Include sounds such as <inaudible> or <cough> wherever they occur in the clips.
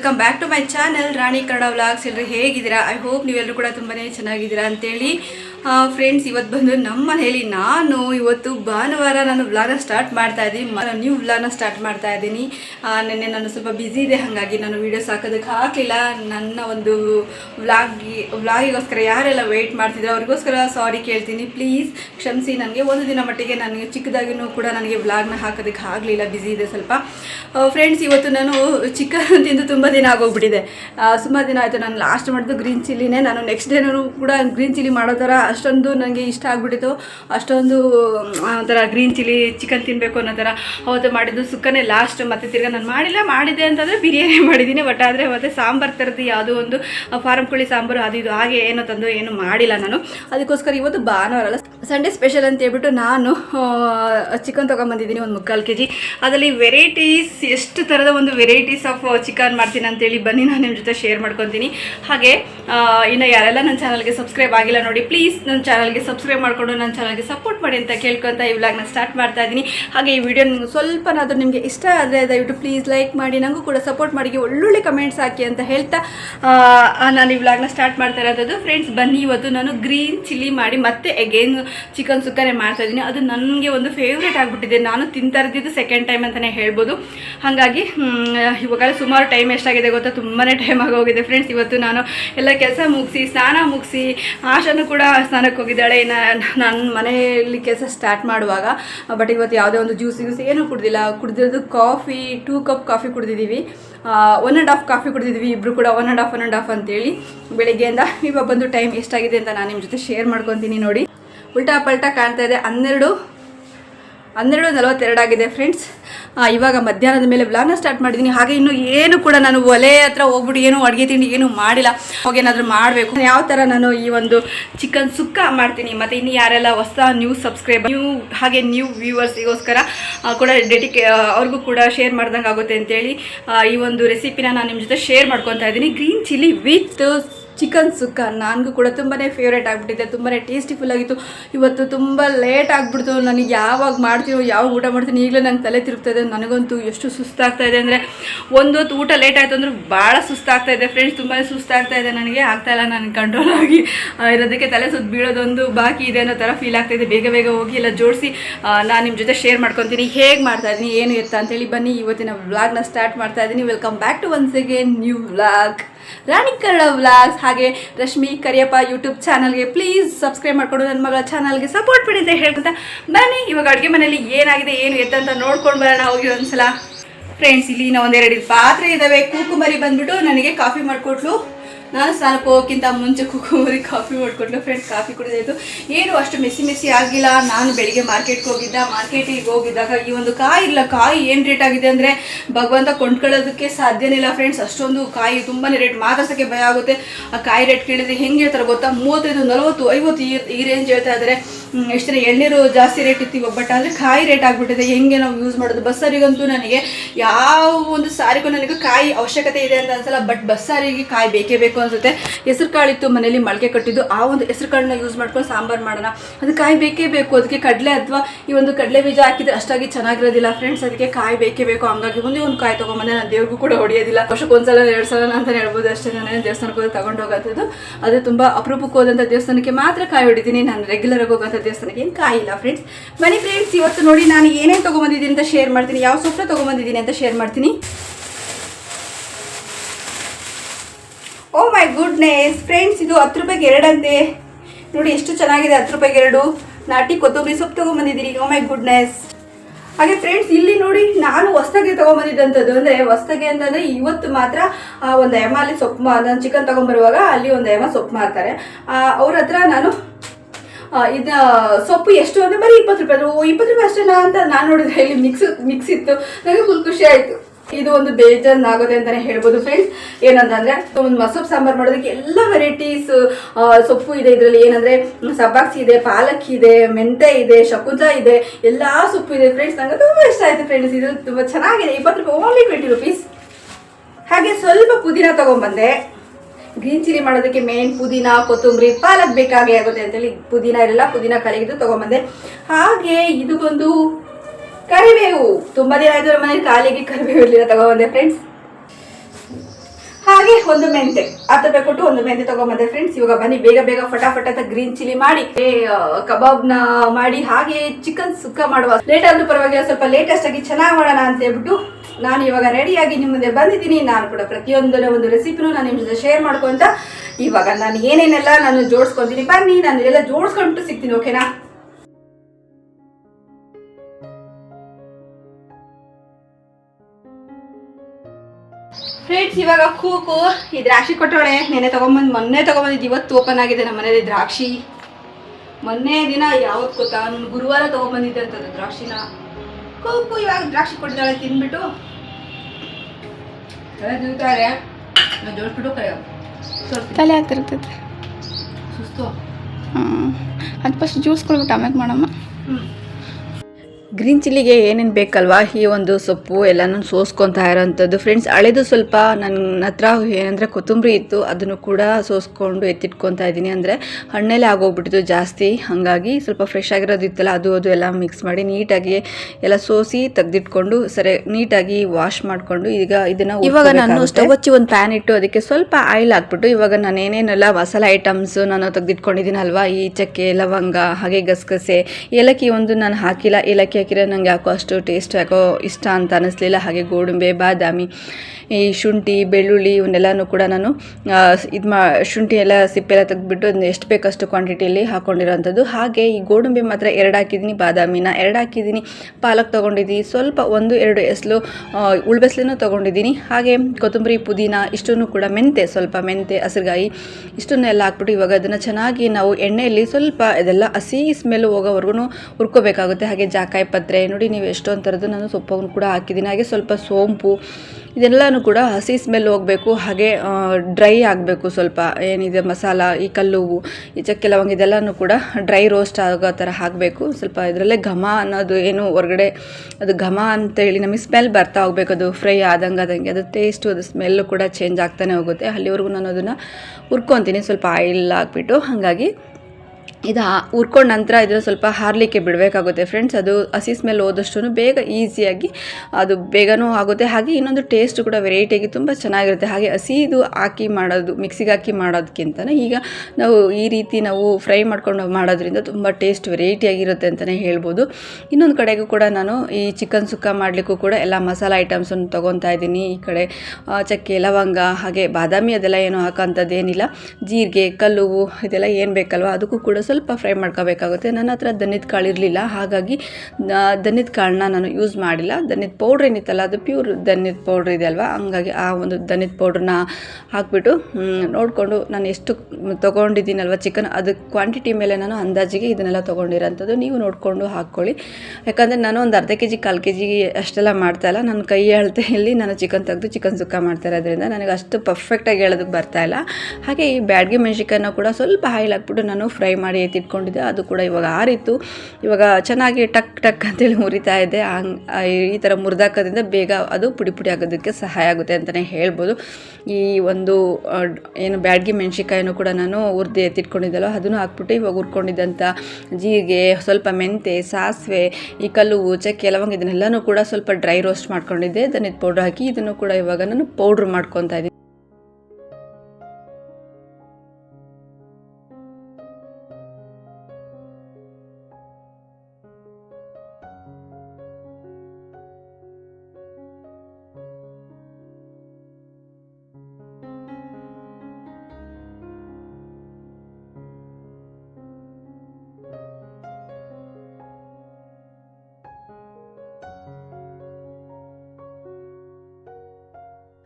Welcome back to my channel Rani Kannada vlogs ಎಲ್ಲರೂ ಹೇಗಿದ್ದೀರಾ? I hope ನೀವೆಲ್ಲರೂ ಕೂಡ ತುಂಬಾ ಚೆನ್ನಾಗಿದ್ದೀರಾ ಅಂತೇಳಿ. ಫ್ರೆಂಡ್ಸ್ ಇವತ್ತು ಬಂದು ನಮ್ಮ ಮನೆಯಲ್ಲಿ ನಾನು ಇವತ್ತು ಭಾನುವಾರ ನಾನು ವ್ಲಾಗ್ನ ಸ್ಟಾರ್ಟ್ ಮಾಡ್ತಾ ಇದ್ದೀನಿ. ನ್ಯೂ ವ್ಲಾಗ್ನ ಸ್ಟಾರ್ಟ್ ಮಾಡ್ತಾ ಇದ್ದೀನಿ. ನಿನ್ನೆ ನಾನು ಸ್ವಲ್ಪ ಬ್ಯುಸಿ ಇದೆ, ಹಾಗಾಗಿ ನಾನು ವೀಡಿಯೋಸ್ ಹಾಕೋದಕ್ಕೆ ಹಾಕಲಿಲ್ಲ ನನ್ನ ಒಂದು ವ್ಲಾಗಿ ವ್ಲಾಗಿಗೋಸ್ಕರ ಯಾರೆಲ್ಲ ವೆಯ್ಟ್ ಮಾಡ್ತಿದ್ರು ಅವ್ರಿಗೋಸ್ಕರ ಸಾರಿ ಕೇಳ್ತೀನಿ. ಪ್ಲೀಸ್ ಕ್ಷಮಿಸಿ, ನನಗೆ ಒಂದು ದಿನ ಮಟ್ಟಿಗೆ ನನಗೆ ಚಿಕ್ಕದಾಗಿನೂ ಕೂಡ ನನಗೆ ವ್ಲಾಗ್ನ ಹಾಕೋದಕ್ಕೆ ಆಗಲಿಲ್ಲ ಬ್ಯುಸಿ ಇದೆ ಸ್ವಲ್ಪ. ಫ್ರೆಂಡ್ಸ್ ಇವತ್ತು ನಾನು ಚಿಕನ್ ತಿಂದು ತುಂಬ ದಿನ ಆಗೋಗ್ಬಿಟ್ಟಿದೆ. ಸುಮಾರು ದಿನ ಆಯಿತು, ನಾನು ಲಾಸ್ಟ್ ಮಾಡಿದ್ದು ಗ್ರೀನ್ ಚಿಲ್ಲಿನೇ ನಾನು ನೆಕ್ಸ್ಟ್ ಡೇನೂ ಕೂಡ ಗ್ರೀನ್ ಚಿಲ್ಲಿ ಮಾಡೋ ಥರ ಅಷ್ಟೊಂದು ನನಗೆ ಇಷ್ಟ ಆಗಿಬಿಟ್ಟಿತ್ತು. ಅಷ್ಟೊಂದು ಒಂಥರ ಗ್ರೀನ್ ಚಿಲ್ಲಿ ಚಿಕನ್ ತಿನ್ನಬೇಕು ಅನ್ನೋ ಥರ ಅವತ್ತು ಮಾಡಿದ್ದು. ಸುಕ್ಕನೇ ಲಾಸ್ಟ್ ಮತ್ತೆ ತಿರ್ಗಾ ನಾನು ಮಾಡಿಲ್ಲ, ಮಾಡಿದೆ ಅಂತಂದರೆ ಬಿರಿಯಾನಿ <laughs> ಮಾಡಿದ್ದೀನಿ ಬಟ್ ಆದರೆ ಮತ್ತೆ ಸಾಂಬಾರು ಥರದ್ದು ಯಾವುದೋ ಒಂದು ಫಾರಂ ಕೋಳಿ ಸಾಂಬಾರು ಅದು ಇದು ಹಾಗೆ ಏನೋ ತಂದು ಏನು ಮಾಡಿಲ್ಲ ನಾನು. ಅದಕ್ಕೋಸ್ಕರ ಇವತ್ತು ಭಾನುವಾರ ಅಲ್ಲ ಸಂಡೇ ಸ್ಪೆಷಲ್ ಅಂತ ಹೇಳ್ಬಿಟ್ಟು ನಾನು ಚಿಕನ್ ತೊಗೊಂಬಂದಿದ್ದೀನಿ ಒಂದು ಮುಕ್ಕಾಲು ಕೆ ಜಿ ಅದರಲ್ಲಿ ವೆರೈಟೀಸ್ ಎಷ್ಟು ಥರದ ಒಂದು ವೆರೈಟೀಸ್ ಆಫ್ ಚಿಕನ್ ಮಾಡ್ತೀನಿ ಅಂತೇಳಿ ಬನ್ನಿ, ನಾನು ನಿಮ್ಮ ಜೊತೆ ಶೇರ್ ಮಾಡ್ಕೊತೀನಿ. ಹಾಗೆ ಇನ್ನು ಯಾರೆಲ್ಲ ನನ್ನ ಚಾನಲ್ಗೆ ಸಬ್ಸ್ಕ್ರೈಬ್ ಆಗಿಲ್ಲ ನೋಡಿ ಪ್ಲೀಸ್ ನನ್ನ ಚಾನಲ್ಗೆ ಸಬ್ಸ್ಕ್ರೈಬ್ ಮಾಡಿಕೊಂಡು ನನ್ನ ಚಾನಲ್ಗೆ ಸಪೋರ್ಟ್ ಮಾಡಿ ಅಂತ ಕೇಳ್ಕೊತ ಈ ವ್ಲಾಗ್ನ ಸ್ಟಾರ್ಟ್ ಮಾಡ್ತಾ ಇದ್ದೀನಿ. ಹಾಗೆ ಈ ವಿಡಿಯೋ ನಿಮ್ಗೆ ಸ್ವಲ್ಪನಾದರೂ ನಿಮಗೆ ಇಷ್ಟ ಆದರೆ ದಯವಿಟ್ಟು ಪ್ಲೀಸ್ ಲೈಕ್ ಮಾಡಿ ನನಗೂ ಕೂಡ ಸಪೋರ್ಟ್ ಮಾಡಿ ಒಳ್ಳೊಳ್ಳೆ ಕಮೆಂಟ್ಸ್ ಹಾಕಿ ಅಂತ ಹೇಳ್ತಾ ನಾನು ಈ ವ್ಲಾಗ್ನ ಸ್ಟಾರ್ಟ್ ಮಾಡ್ತಾ ಇರೋದು. ಫ್ರೆಂಡ್ಸ್ ಬನ್ನಿ ಇವತ್ತು ನಾನು ಗ್ರೀನ್ ಚಿಲ್ಲಿ ಮಾಡಿ ಮತ್ತೆ ಎಗೇನ್ ಚಿಕನ್ ಸುಕ್ಕನೆ ಮಾಡ್ತಾ ಇದ್ದೀನಿ. ಅದು ನನಗೆ ಒಂದು ಫೇವ್ರೇಟ್ ಆಗಿಬಿಟ್ಟಿದೆ. ನಾನು ತಿಂತಾ ಇದ್ದಿದ್ದು ಸೆಕೆಂಡ್ ಟೈಮ್ ಅಂತಲೇ ಹೇಳ್ಬೋದು. ಹಾಗಾಗಿ ಇವಾಗಲೇ ಇವಾಗ ಸುಮಾರು ಟೈಮ್ ಎಷ್ಟಾಗಿದೆ ಗೊತ್ತಾ? ತುಂಬಾ ಟೈಮ್ ಆಗೋಗಿದೆ. ಫ್ರೆಂಡ್ಸ್ ಇವತ್ತು ನಾನು ಎಲ್ಲ ಕೆಲಸ ಮುಗಿಸಿ, ಸ್ನಾನ ಮುಗಿಸಿ, ಆಶಾನು ಕೂಡ ಸ್ನಾನಕ್ಕೆ ಹೋಗಿದ್ದಾಳೆ, ಇನ್ನು ನನ್ನ ಮನೆಯಲ್ಲಿ ಕೆಲಸ ಸ್ಟಾರ್ಟ್ ಮಾಡುವಾಗ ಬಟ್ ಇವತ್ತು ಯಾವುದೇ ಒಂದು ಜ್ಯೂಸ್ ಜ್ಯೂಸ್ ಏನೂ ಕುಡ್ದಿಲ್ಲ. ಕುಡ್ದಿರೋದು ಕಾಫಿ ಟೂ ಕಪ್ ಕಾಫಿ ಕುಡ್ದಿದ್ದೀವಿ ಒನ್ ಆ್ಯಂಡ್ ಹಾಫ್ ಕಾಫಿ ಕುಡ್ದಿದ್ವಿ ಇಬ್ಬರು ಕೂಡ one and half one and half ಅಂತೇಳಿ ಬೆಳಿಗ್ಗೆಯಿಂದ ಇವಾಗ ಬಂದು ಟೈಮ್ ಎಷ್ಟಾಗಿದೆ ಅಂತ ನಾನು ನಿಮ್ಮ ಜೊತೆ ಶೇರ್ ಮಾಡ್ಕೊತೀನಿ ನೋಡಿ. ಉಲ್ಟಾ ಪಲ್ಟಾ ಕಾಣ್ತಾ ಇದೆ, ಹನ್ನೆರಡು ಹನ್ನೆರಡು ನಲವತ್ತೆರಡಾಗಿದೆ ಫ್ರೆಂಡ್ಸ್ ಇವಾಗ ಮಧ್ಯಾಹ್ನದ ಮೇಲೆ ವ್ಲಾಗ್ನ ಸ್ಟಾರ್ಟ್ ಮಾಡಿದ್ದೀನಿ ಹಾಗೆ ಇನ್ನು ಏನು ಕೂಡ ನಾನು ಒಲೆ ಹತ್ರ ಹೋಗ್ಬಿಟ್ಟು ಏನು ಅಡುಗೆ ತಿಂಡಿ ಏನು ಮಾಡಿಲ್ಲ. ಅವಾಗೇನಾದರೂ ಮಾಡಬೇಕು. ಯಾವ ಥರ ನಾನು ಈ ಒಂದು ಚಿಕನ್ ಸುಕ್ಕ ಮಾಡ್ತೀನಿ. ಮತ್ತು ಇನ್ನು ಯಾರೆಲ್ಲ ಹೊಸ ನ್ಯೂ ಸಬ್ಸ್ಕ್ರೈಬ್ ನ್ಯೂ ಹಾಗೆ ನ್ಯೂ ವ್ಯೂವರ್ಸಿಗೋಸ್ಕರ ಕೂಡ ಡೆಡಿಕೇ ಅವ್ರಿಗೂ ಕೂಡ ಶೇರ್ ಮಾಡ್ದಂಗೆ ಆಗುತ್ತೆ ಅಂತೇಳಿ ಈ ಒಂದು ರೆಸಿಪಿನ ನಾನು ನಿಮ್ಮ ಜೊತೆ ಶೇರ್ ಮಾಡ್ಕೊತಾ ಇದ್ದೀನಿ. Green chilli with chicken sukka ನನಗೂ ಕೂಡ ತುಂಬಾ ಫೇವ್ರೇಟ್ ಆಗಿಬಿಟ್ಟಿದೆ ತುಂಬಾ ಟೇಸ್ಟಿಫುಲ್ ಆಗಿತ್ತು. ಇವತ್ತು ತುಂಬ ಲೇಟ್ ಆಗಿಬಿಡ್ತು, ನನಗೆ ಯಾವಾಗ ಮಾಡ್ತೀವೋ ಯಾವಾಗ ಊಟ ಮಾಡ್ತೀನಿ, ಈಗಲೂ ನಂಗೆ ತಲೆ ತಿರುಗ್ತಾಯಿದೆ ನನಗಂತೂ ಎಷ್ಟು ಸುಸ್ತಾಗ್ತಾ ಇದೆ ಅಂದರೆ ಒಂದೊತ್ತು ಊಟ ಲೇಟ್ ಆಯಿತು ಅಂದ್ರೆ ಭಾಳ ಸುಸ್ತಾಗ್ತಾ ಇದೆ ಫ್ರೆಂಡ್ಸ್ ತುಂಬಾ ಸುಸ್ತಾಗ್ತಾ ಇದೆ, ನನಗೆ ಆಗ್ತಾ ಇಲ್ಲ ನಾನು ಕಂಟ್ರೋಲ್ ಆಗಿ. ಇರೋದಕ್ಕೆ ತಲೆ ಸುತ್ತ ಬೀಳೋದೊಂದು ಬಾಕಿ ಇದೆ ಅನ್ನೋ ಥರ ಫೀಲ್ ಆಗ್ತಾಯಿದೆ ಬೇಗ ಬೇಗ ಹೋಗಿ ಎಲ್ಲ ಜೋಡಿಸಿ ನಾನು ನಿಮ್ಮ ಜೊತೆ ಶೇರ್ ಮಾಡ್ಕೊತೀನಿ. ಹೇಗೆ ಮಾಡ್ತಾ ಇದ್ದೀನಿ, ಏನು ಎತ್ತ ಅಂತೇಳಿ ಬನ್ನಿ. ಇವತ್ತಿನ ವ್ಲಾಗ್ನ ಸ್ಟಾರ್ಟ್ ಮಾಡ್ತಾ ಇದ್ದೀನಿ. Welcome back to once again new vlog Rani Kannada vlogs ಹಾಗೆ ರಶ್ಮಿ ಕರಿಯಪ್ಪ ಯೂಟ್ಯೂಬ್ ಚಾನಲ್ಗೆ ಪ್ಲೀಸ್ ಸಬ್ಸ್ಕ್ರೈಬ್ ಮಾಡ್ಕೊಂಡು ನನ್ನ ಮಗಳ ಚಾನಲ್ಗೆ ಸಪೋರ್ಟ್ ಮಾಡಿ ಅಂತ ಹೇಳ್ಕೊಂತ ಬನ್ನಿ. ಇವಾಗ ಅಡುಗೆ ಮನೆಯಲ್ಲಿ ಏನಾಗಿದೆ, ಏನು ಎತ್ತಂತ ನೋಡ್ಕೊಂಡು ಬರೋಣ. ಹೋಗಿ ಒಂದ್ಸಲ. ಫ್ರೆಂಡ್ಸ್ ಇಲ್ಲಿ ನಾವು ಒಂದೆರಡು ಪಾತ್ರೆ ಇದ್ದಾವೆ ಕೂಕುಮರಿ ಬಂದ್ಬಿಟ್ಟು ನನಗೆ ಕಾಫಿ ಮಾಡಿಕೊಟ್ಲು. ನಾನು ಸ್ನಾನಕ್ಕೆ ಹೋಗೋಕ್ಕಿಂತ ಮುಂಚೆ ಕೂಕುಮರಿ ಕಾಫಿ ಮಾಡಿಕೊಟ್ಲು ಫ್ರೆಂಡ್ಸ್ ಕಾಫಿ ಕುಡಿದಾಯಿತು ಏನು ಅಷ್ಟು ಮೆಸಿ ಮೆಸಿ ಆಗಿಲ್ಲ. ನಾನು ಬೆಳಿಗ್ಗೆ ಮಾರ್ಕೆಟ್ಗೆ ಹೋಗಿದ್ದ. ಮಾರ್ಕೆಟಿಗೆ ಹೋಗಿದ್ದಾಗ ಈ ಒಂದು ಕಾಯಿ ಇಲ್ಲ. ಕಾಯಿ ಏನು ರೇಟ್ ಆಗಿದೆ ಅಂದರೆ ಭಗವಂತ ಕೊಂಡ್ಕೊಳ್ಳೋದಕ್ಕೆ ಸಾಧ್ಯನೇ ಇಲ್ಲ ಫ್ರೆಂಡ್ಸ್ ಅಷ್ಟೊಂದು ಕಾಯಿ ತುಂಬಾ ರೇಟ್ ಮಾತಾಡ್ಸೋಕ್ಕೆ ಭಯ ಆಗುತ್ತೆ. ಆ ಕಾಯಿ ರೇಟ್ ಕೇಳಿದ್ರೆ ಹೆಂಗೆ ಹೇಳ್ತಾರೆ ಗೊತ್ತಾ? ಮೂವತ್ತೈದು ನಲವತ್ತು, ಐವತ್ತು ಈ ರೇಂಜ್ ಹೇಳ್ತಾ ಇದ್ದಾರೆ. ಎಷ್ಟು ಎಳ್ನೀರು ಜಾಸ್ತಿ ರೇಟ್ ಇತ್ತು ಬಟ್ ಅಂದರೆ ಕಾಯಿ ರೇಟ್ ಆಗಿಬಿಟ್ಟಿದೆ. ಹೆಂಗೆ ನಾವು ಯೂಸ್ ಮಾಡೋದು? ಬಸ್ಸಾರಿಗಂತೂ ನನಗೆ ಯಾವ ಒಂದು ಸಾರಿಗೂ ನನಗೆ ಕಾಯಿ ಅವಶ್ಯಕತೆ ಇದೆ ಅಂತ ಅನ್ಸಲ್ಲ ಬಟ್ ಬಸ್ಸಾರಿಗೆ ಕಾಯಿ ಬೇಕೇ ಬೇಕು ಅನ್ಸುತ್ತೆ. ಹೆಸರು ಕಾಳಿತ್ತು ಮನೇಲಿ ಮೊಳಕೆ ಕಟ್ಟಿದ್ದು. ಆ ಒಂದು ಹೆಸರು ಕಾಳನ್ನ ಯೂಸ್ ಮಾಡ್ಕೊಂಡು ಸಾಂಬಾರು ಮಾಡೋಣ. ಅದು ಕಾಯಿ ಬೇಕೇ ಬೇಕು. ಅದಕ್ಕೆ ಕಡಲೆ ಅಥವಾ ಈ ಒಂದು ಕಡಲೆ ಬೀಜ ಹಾಕಿದ್ರೆ ಅಷ್ಟಾಗಿ ಚೆನ್ನಾಗಿರೋದಿಲ್ಲ ಫ್ರೆಂಡ್ಸ್ ಅದಕ್ಕೆ ಕಾಯಿ ಬೇಕೇ ಬೇಕು. ಹಂಗಾಗಿ ಒಂದೇ ಒಂದು ಕಾಯಿ ತೊಗೊಂಬಂದೆ. ನಾನು ದೇವ್ರಿಗೂ ಕೂಡ ಹೊಡೆಯೋದಿಲ್ಲ. ವರ್ಷಕ್ಕೆ ಒಂದ್ಸಲ, ಎರಡು ಸಲ ಅಂತ ಹೇಳ್ಬೋದು. ಅಷ್ಟೇ ನಾನು ದೇವಸ್ಥಾನಕ್ಕೆ ಹೋಗಿ ತಗೊಂಡು ಹೋಗೋದು ಅದು ತುಂಬ ಅಪರೂಪಕ್ಕೆ ಹೋದಂಥ ದೇವಸ್ಥಾನಕ್ಕೆ ಮಾತ್ರ ಕಾಯಿ ಹೊಡಿತೀನಿ. ನಾನು ರೆಗ್ಯುಲರ್ ಆಗಿ ದೇವಸ್ಥಾನಕ್ಕೆ ಏನು ಕಾಯಿಲ್ಲ ಫ್ರೆಂಡ್ಸ್ ಬನ್ನಿ ಫ್ರೆಂಡ್ಸ್ ಇವತ್ತು ನೋಡಿ ನಾನು ಏನೇನು ತೊಗೊಂಬಂದಿದ್ದೀನಿ ಅಂತ ಶೇರ್ ಮಾಡ್ತೀನಿ. ಯಾವ ಸೊಪ್ಪು ತೊಗೊಂಬಂದಿದ್ದೀನಿ ಅಂತ ಶೇರ್ ಮಾಡ್ತೀನಿ. ಓ ಮೈ ಗುಡ್ನೆಸ್ ಫ್ರೆಂಡ್ಸ್ ಇದು ಹತ್ತು ರೂಪಾಯಿಗೆ ಎರಡಂತೆ ನೋಡಿ ಎಷ್ಟು ಚೆನ್ನಾಗಿದೆ ಹತ್ತು ರೂಪಾಯಿಗೆ ಎರಡು. ನಾಟಿ ಕೊತ್ತಂಬರಿ ಸೊಪ್ಪು ತೊಗೊಂಬಂದಿದ್ದೀರಿ ಓ ಮೈ ಗುಡ್ನೆಸ್ ಹಾಗೆ ಫ್ರೆಂಡ್ಸ್ ಇಲ್ಲಿ ನೋಡಿ ನಾನು ಹೊಸ್ದಾಗಿ ತೊಗೊಂಬಂದಿದ್ದಂಥದ್ದು. ಅಂದರೆ ಹೊಸ್ದಾಗಿ ಅಂತಂದರೆ ಇವತ್ತು ಮಾತ್ರ ಆ, ಒಂದು ಎಮ ಅಲ್ಲಿ ಸೊಪ್ಪು ನಾನು ಚಿಕನ್ ತೊಗೊಂಬರುವಾಗ ಅಲ್ಲಿ ಒಂದು ಎಮ ಸೊಪ್ಪು ಮಾರ್ತಾರೆ. ಅವ್ರ ಹತ್ರ ನಾನು ಇದ ಸೊಪ್ಪು ಎಷ್ಟು ಅಂದರೆ ಬರೀ ಇಪ್ಪತ್ತು ರೂಪಾಯಿ. ಓ ಇಪ್ಪತ್ತು ರೂಪಾಯಿ ಅಷ್ಟೇನಾ ಅಂತ ನಾನು ನೋಡಿದ್ರೆ ಇಲ್ಲಿ ಮಿಕ್ಸ್ ಮಿಕ್ಸ್ ಇತ್ತು. ನನಗೆ ಫುಲ್ ಖುಷಿ ಆಯಿತು. ಇದು ಒಂದು ಬೇಜಾನ್ ಆಗುತ್ತೆ ಅಂತಾನೆ ಹೇಳ್ಬೋದು ಫ್ರೆಂಡ್ಸ್ ಏನಂತಂದ್ರೆ, ಒಂದು ಮಸೂಪ್ ಸಾಂಬಾರ್ ಮಾಡೋದಕ್ಕೆ ಎಲ್ಲ ವೆರೈಟೀಸ್ ಸೊಪ್ಪು ಇದೆ ಇದರಲ್ಲಿ. ಏನಂದ್ರೆ ಸಬ್ಬಾಕ್ಸಿ ಇದೆ, ಪಾಲಕ್ ಇದೆ, ಮೆಂತೆ ಇದೆ ಶಕುಂತ ಇದೆ, ಎಲ್ಲಾ ಸೊಪ್ಪು ಇದೆ ಫ್ರೆಂಡ್ಸ್ ನಂಗೆ ತುಂಬಾ ಇಷ್ಟ ಆಯ್ತು ಫ್ರೆಂಡ್ಸ್ ಇದು ತುಂಬಾ ಚೆನ್ನಾಗಿದೆ. ಇಪ್ಪತ್ತು ರೂಪಾಯಿ ಓನ್ಲಿ ಟ್ವೆಂಟಿ ರುಪೀಸ್ ಹಾಗೆ ಸ್ವಲ್ಪ ಪುದೀನ ತಗೊಂಡ್ಬಂದೆ ಗ್ರೀನ್ ಚಿಲ್ಲಿ ಮಾಡೋದಕ್ಕೆ ಮೇನ್ ಪುದೀನ, ಕೊತ್ತಂಬರಿ, ಪಾಲಕ್ ಬೇಕಾಗೇ ಆಗುತ್ತೆ ಅಂತೇಳಿ ಪುದೀನ ಇರಲ್ಲ, ಪುದೀನ ಕರಗಿದ್ದು ತಗೊಂಬಂದೆ. ಹಾಗೆ ಇದು ಬಂದು ಕರಿಬೇವು. ತುಂಬ ದಿನ ಆಯಿತು ನಮ್ಮ ಮನೇಲಿ ಕಾಲಿಗೆ ಕರಿಬೇವು ಇರಲಿಲ್ಲ, ತಗೊಂಬಂದೆ ಫ್ರೆಂಡ್ಸ್ ಹಾಗೆ ಒಂದು ಮೆಂತೆ ಹತ್ತು ರೂಪಾಯಿ ಒಂದು ಮೆಂತೆ ತಗೊಂಬಂದೆ ಫ್ರೆಂಡ್ಸ್ ಇವಾಗ ಬನ್ನಿ, ಬೇಗ ಬೇಗ ಫಟಾಫಟ್ ಅಂತ ಗ್ರೀನ್ ಚಿಲ್ಲಿ ಮಾಡಿ ಕಬಾಬ್ನ ಮಾಡಿ, ಹಾಗೆ ಚಿಕನ್ ಸುಕ್ಕ ಮಾಡುವ. ಲೇಟ್ ಆದ್ರೂ ಪರವಾಗಿಲ್ಲ, ಸ್ವಲ್ಪ ಲೇಟೆಸ್ಟ್ ಆಗಿ ಚೆನ್ನಾಗಿ ಮಾಡೋಣ ಅಂತ ಹೇಳ್ಬಿಟ್ಟು ನಾನು ಇವಾಗ ರೆಡಿಯಾಗಿ ನಿಮ್ಮ ಮುಂದೆ ಬಂದಿದ್ದೀನಿ. ನಾನು ಕೂಡ ಪ್ರತಿಯೊಂದರ ಒಂದು ರೆಸಿಪಿನೂ ನಾನು ನಿಮ್ಮ ಜೊತೆ ಶೇರ್ ಮಾಡ್ಕೊಂತ ಇವಾಗ ನಾನು ಏನೇನೆಲ್ಲ ನಾನು ಜೋಡಿಸ್ಕೊಂತೀನಿ. ಬನ್ನಿ, ನಾನು ಎಲ್ಲ ಜೋಡಿಸ್ಕೊಂಡ್ಬಿಟ್ಟು ಸಿಗ್ತೀನಿ ಓಕೆನಾ ಫ್ರೆಂಡ್ಸ್ ಇವಾಗ ಕೂಕು ಈ ದ್ರಾಕ್ಷಿ ಕೊಟ್ಟೋಳೆ ನೆನೆ ತಗೊಂಬಂದು, ಮೊನ್ನೆ ತಗೊಂಬಂದಿದ್ದು ಇವತ್ತು ಓಪನ್ ಆಗಿದೆ ನಮ್ಮ ಮನೇಲಿ ದ್ರಾಕ್ಷಿ. ಮೊನ್ನೆ ದಿನ ಯಾವತ್ತು ಗೊತ್ತಾ? ನಾನು ಗುರುವಾರ ತಗೊಂಬಂದಿದ್ದೆ ಅಂತದ್ದು ದ್ರಾಕ್ಷಿನ. ಕೂಕು ಇವಾಗ ದ್ರಾಕ್ಷಿ ಕೊಟ್ಟಿದ್ದಾಳೆ, ತಿನ್ಬಿಟ್ಟು. ಜೋಡಿಸ್ಬಿಟ್ಟು ಕೈ ತಲೆ ಆಗ್ತಿರ್ತೈತೆ ಸುಸ್ತು. ಹ್ಞೂ ಅದು ಫಸ್ಟ್ ಜ್ಯೂಸ್ ಕೊಡ್ಬಿಟ್ಟು ಆಮೇಲೆ ಮಾಡಮ್ಮ ಹ್ಞೂ ಗ್ರೀನ್ ಚಿಲ್ಲಿಗೆ ಏನೇನು ಬೇಕಲ್ವಾ? ಈ ಒಂದು ಸೊಪ್ಪು ಎಲ್ಲನೂ ಸೋಸ್ಕೊತಾ ಇರೋವಂಥದ್ದು ಫ್ರೆಂಡ್ಸ್ ಅಳೆದು ಸ್ವಲ್ಪ ನನ್ನ ಹತ್ರ ಏನಂದರೆ ಕೊತ್ತಂಬರಿ ಇತ್ತು ಅದನ್ನು ಕೂಡ ಸೋಸ್ಕೊಂಡು ಎತ್ತಿಟ್ಕೊತಾ ಇದ್ದೀನಿ. ಅಂದರೆ ಹಣ್ಣೆಲೆ ಆಗೋಗ್ಬಿಟ್ಟಿತ್ತು ಜಾಸ್ತಿ. ಹಾಗಾಗಿ ಸ್ವಲ್ಪ ಫ್ರೆಶ್ ಆಗಿರೋದು ಇತ್ತಲ್ಲ ಅದು ಅದು ಎಲ್ಲ ಮಿಕ್ಸ್ ಮಾಡಿ ನೀಟಾಗಿ ಎಲ್ಲ ಸೋಸಿ ತೆಗೆದಿಟ್ಕೊಂಡು ಸರಿ ನೀಟಾಗಿ ವಾಶ್ ಮಾಡಿಕೊಂಡು ಈಗ ಇದನ್ನು ಇವಾಗ ನಾನು ಸ್ಟವ್ ಹಚ್ಚಿ ಒಂದು ಪ್ಯಾನ್ ಇಟ್ಟು ಅದಕ್ಕೆ ಸ್ವಲ್ಪ ಆಯಿಲ್ ಹಾಕ್ಬಿಟ್ಟು ಇವಾಗ ನಾನು ಏನೇನೆಲ್ಲ ಮಸಾಲೆ ಐಟಮ್ಸ್ ನಾನು ತೆಗೆದಿಟ್ಕೊಂಡಿದ್ದೀನಲ್ವಾ? ಈ ಚಕ್ಕೆ ಲವಂಗ ಹಾಗೆ ಗಸಗಸೆ ಏಲಕ್ಕಿ ಒಂದು ನಾನು ಹಾಕಿಲ್ಲ. ಏಲಕ್ಕಿ ಹಾಕಿದ್ರೆ ನಂಗೆ ಯಾಕೋ ಅಷ್ಟು ಟೇಸ್ಟ್ ಯಾಕೋ ಇಷ್ಟ ಅಂತ ಅನ್ನಿಸ್ಲಿಲ್ಲ ಹಾಗೆ ಗೋಡಂಬೆ, ಬಾದಾಮಿ, ಈ ಶುಂಠಿ, ಬೆಳ್ಳುಳ್ಳಿ ಇವನ್ನೆಲ್ಲನೂ ಕೂಡ ನಾನು ಇದು ಮಾ, ಶುಂಠಿ ಎಲ್ಲ ಸಿಪ್ಪೆಲ್ಲ ತೆಗೆದ್ಬಿಟ್ಟು ಅದನ್ನ ಎಷ್ಟು ಬೇಕಷ್ಟು ಕ್ವಾಂಟಿಟಿಯಲ್ಲಿ ಹಾಕ್ಕೊಂಡಿರೋವಂಥದ್ದು ಹಾಗೆ ಈ ಗೋಡಂಬಿ ಮಾತ್ರ ಎರಡು ಹಾಕಿದ್ದೀನಿ, ಬಾದಾಮಿನ ಎರಡು ಹಾಕಿದ್ದೀನಿ. ಪಾಲಕ್ ತೊಗೊಂಡಿದ್ದೀನಿ ಸ್ವಲ್ಪ ಒಂದು, ಎರಡು ಎಸ್ಲು ಉಳ್ಬೆಸ್ಲೂ ತೊಗೊಂಡಿದ್ದೀನಿ ಹಾಗೆ ಕೊತ್ತಂಬರಿ, ಪುದೀನ ಇಷ್ಟನ್ನು ಕೂಡ ಮೆಂತೆ ಸ್ವಲ್ಪ ಮೆಂತೆ ಹಸಿರುಗಾಯಿ ಇಷ್ಟನ್ನೆಲ್ಲ ಹಾಕ್ಬಿಟ್ಟು ಇವಾಗ ಅದನ್ನು ಚೆನ್ನಾಗಿ ನಾವು ಎಣ್ಣೆಯಲ್ಲಿ ಸ್ವಲ್ಪ ಇದೆಲ್ಲ ಹಸಿ ಸ್ಮೆಲ್ ಹೋಗೋವರೆಗೂ ಹುರ್ಕೋಬೇಕಾಗುತ್ತೆ. ಹಾಗೆ ಜಾಕಾಯಿ ಪತ್ರೆ, ನೋಡಿ ನೀವು ಎಷ್ಟೋ ಥರದ್ದು ನಾನು ಸೊಪ್ಪನ್ನು ಕೂಡ ಹಾಕಿದ್ದೀನಿ. ಹಾಗೆ ಸ್ವಲ್ಪ ಸೋಂಪು, ಇದೆಲ್ಲನೂ ಕೂಡ ಹಸಿ ಸ್ಮೆಲ್ ಹೋಗಬೇಕು, ಹಾಗೆ ಡ್ರೈ ಆಗಬೇಕು ಸ್ವಲ್ಪ. ಏನಿದೆ ಮಸಾಲ, ಈ ಕಲ್ಲು ಈ ಚಕ್ಕೆ ಲವಂಗ, ಇದೆಲ್ಲನೂ ಕೂಡ ಡ್ರೈ ರೋಸ್ಟ್ ಆಗೋ ಥರ ಹಾಕಬೇಕು. ಸ್ವಲ್ಪ ಇದರಲ್ಲೇ ಘಮ ಅನ್ನೋದು ಏನು ಹೊರಗಡೆ, ಅದು ಘಮ ಅಂತೇಳಿ ನಮಗೆ ಸ್ಮೆಲ್ ಬರ್ತಾ ಹೋಗ್ಬೇಕು. ಅದು ಫ್ರೈ ಆದಂಗೆ ಆದಂಗೆ, ಅದು ಟೇಸ್ಟು ಅದು ಸ್ಮೆಲ್ಲು ಕೂಡ ಚೇಂಜ್ ಆಗ್ತಾನೆ ಹೋಗುತ್ತೆ. ಅಲ್ಲಿವರೆಗೂ ನಾನು ಅದನ್ನು ಹುರ್ಕೊತೀನಿ. ಸ್ವಲ್ಪ ಆಯಿಲ್ ಹಾಕ್ಬಿಟ್ಟು, ಹಾಗಾಗಿ ಇದು ಹುರ್ಕೊಂಡ ನಂತರ ಇದನ್ನು ಸ್ವಲ್ಪ ಹಾರಲಿಕ್ಕೆ ಬಿಡಬೇಕಾಗುತ್ತೆ ಫ್ರೆಂಡ್ಸ್ ಅದು ಹಸಿ ಸ್ಮೆಲ್ ಹೋದಷ್ಟು ಬೇಗ ಈಸಿಯಾಗಿ ಅದು ಬೇಗನೂ ಆಗುತ್ತೆ. ಹಾಗೆ ಇನ್ನೊಂದು ಟೇಸ್ಟ್ ಕೂಡ ವೆರೈಟಿಯಾಗಿ ತುಂಬ ಚೆನ್ನಾಗಿರುತ್ತೆ. ಹಾಗೆ ಹಸಿದು ಹಾಕಿ ಮಾಡೋದು ಮಿಕ್ಸಿಗೆ ಹಾಕಿ ಮಾಡೋದಕ್ಕಿಂತಲೇ ಈಗ ನಾವು ಈ ರೀತಿ ನಾವು ಫ್ರೈ ಮಾಡ್ಕೊಂಡು ಮಾಡೋದ್ರಿಂದ ತುಂಬ ಟೇಸ್ಟ್ ವೆರೈಟಿಯಾಗಿರುತ್ತೆ ಅಂತಲೇ ಹೇಳ್ಬೋದು. ಇನ್ನೊಂದು ಕಡೆಗೂ ಕೂಡ ನಾನು ಈ ಚಿಕನ್ ಸುಕ್ಕ ಮಾಡಲಿಕ್ಕೂ ಕೂಡ ಎಲ್ಲ ಮಸಾಲ ಐಟಮ್ಸನ್ನು ತೊಗೊತಾ ಇದ್ದೀನಿ. ಈ ಕಡೆ ಚಕ್ಕೆ, ಲವಂಗ, ಹಾಗೆ ಬಾದಾಮಿ ಅದೆಲ್ಲ ಏನು ಹಾಕೋಂಥದ್ದು ಏನಿಲ್ಲ ಜೀರಿಗೆ, ಕಲ್ಲುವು ಇದೆಲ್ಲ ಏನು ಬೇಕಲ್ವ? ಅದಕ್ಕೂ ಕೂಡ ಸ್ವಲ್ಪ ಫ್ರೈ ಮಾಡ್ಕೋಬೇಕಾಗುತ್ತೆ. ನನ್ನ ಹತ್ರ ದನಿದ ಕಾಳು ಇರಲಿಲ್ಲ. ಹಾಗಾಗಿ ದನಿದ ಕಾಳನ್ನ ನಾನು ಯೂಸ್ ಮಾಡಿಲ್ಲ. ದನಿದ ಪೌಡ್ರ್ ಏನಿತ್ತಲ್ಲ, ಅದು ಪ್ಯೂರ್ ದನಿದ ಪೌಡ್ರ್ ಇದೆ ಅಲ್ವಾ? ಹಂಗಾಗಿ ಆ ಒಂದು ದನಿದ ಪೌಡ್ರನ್ನ ಹಾಕ್ಬಿಟ್ಟು ನೋಡಿಕೊಂಡು ನಾನು ಎಷ್ಟು ತೊಗೊಂಡಿದ್ದೀನಲ್ವ ಚಿಕನ್, ಅದು ಕ್ವಾಂಟಿಟಿ ಮೇಲೆ ನಾನು ಅಂದಾಜಿಗೆ ಇದನ್ನೆಲ್ಲ ತೊಗೊಂಡಿರೋಂಥದ್ದು ನೀವು ನೋಡಿಕೊಂಡು ಹಾಕ್ಕೊಳ್ಳಿ. ಯಾಕಂದರೆ ನಾನು ಒಂದು ಅರ್ಧ ಕೆ ಜಿ ಕಾಲು ಕೆ ಜಿ ಅಷ್ಟೆಲ್ಲ ಮಾಡ್ತಾ ಇಲ್ಲ. ನನ್ನ ಕೈ ಅಳತೆಯಲ್ಲಿ ನಾನು ಚಿಕನ್ ತೆಗೆದು ಚಿಕನ್ ಸುಕ್ಕ ಮಾಡ್ತಾ ಇರೋದ್ರಿಂದ ನನಗೆ ಅಷ್ಟು ಪರ್ಫೆಕ್ಟಾಗಿ ಹೇಳೋದಕ್ಕೆ ಇಲ್ಲ. ಹಾಗೆ ಈ ಬ್ಯಾಡ್ಗೆ ಮೆಣಸಿಕಾಯನ್ನ ಕೂಡ ಸ್ವಲ್ಪ ಹಾಯಿಲ್ ಹಾಕ್ಬಿಟ್ಟು ನಾನು ಫ್ರೈ ಮಾಡಿ ಎತ್ತಿಟ್ಕೊಂಡಿದ್ದೆ ಅದು ಕೂಡ ಇವಾಗ ಆರಿತ್ತು ಇವಾಗ ಚೆನ್ನಾಗಿ ಟಕ್ ಟಕ್ ಅಂತೇಳಿ ಮುರಿತಾ ಇದೆ. ಈ ಥರ ಮುರಿದಾಕೋದ್ರಿಂದ ಬೇಗ ಅದು ಪುಡಿ ಪುಡಿ ಆಗೋದಕ್ಕೆ ಸಹಾಯ ಆಗುತ್ತೆ ಅಂತಲೇ ಹೇಳ್ಬೋದು. ಈ ಒಂದು ಏನು ಬ್ಯಾಡ್ಗಿ ಮೆಣಸಿಕಾಯನ್ನು ಕೂಡ ನಾನು ಹುರಿದು ಎತ್ತಿಟ್ಕೊಂಡಿದ್ದಲ್ಲ, ಅದನ್ನು ಹಾಕ್ಬಿಟ್ಟು ಇವಾಗ ಹುರ್ಕೊಂಡಿದ್ದಂಥ ಜೀರಿಗೆ, ಸ್ವಲ್ಪ ಮೆಂತೆ, ಸಾಸಿವೆ, ಈ ಕಲ್ಲು ಚಕ್ಕೆ, ಲವಂಗ ಇದನ್ನೆಲ್ಲನೂ ಕೂಡ ಸ್ವಲ್ಪ ಡ್ರೈ ರೋಸ್ಟ್ ಮಾಡ್ಕೊಂಡಿದ್ದೆ. ದನಿದ ಪೌಡ್ರ್ ಹಾಕಿ ಇದನ್ನು ಕೂಡ ಇವಾಗ ನಾನು ಪೌಡ್ರ್ ಮಾಡ್ಕೊತಾ ಇದ್ದೀನಿ.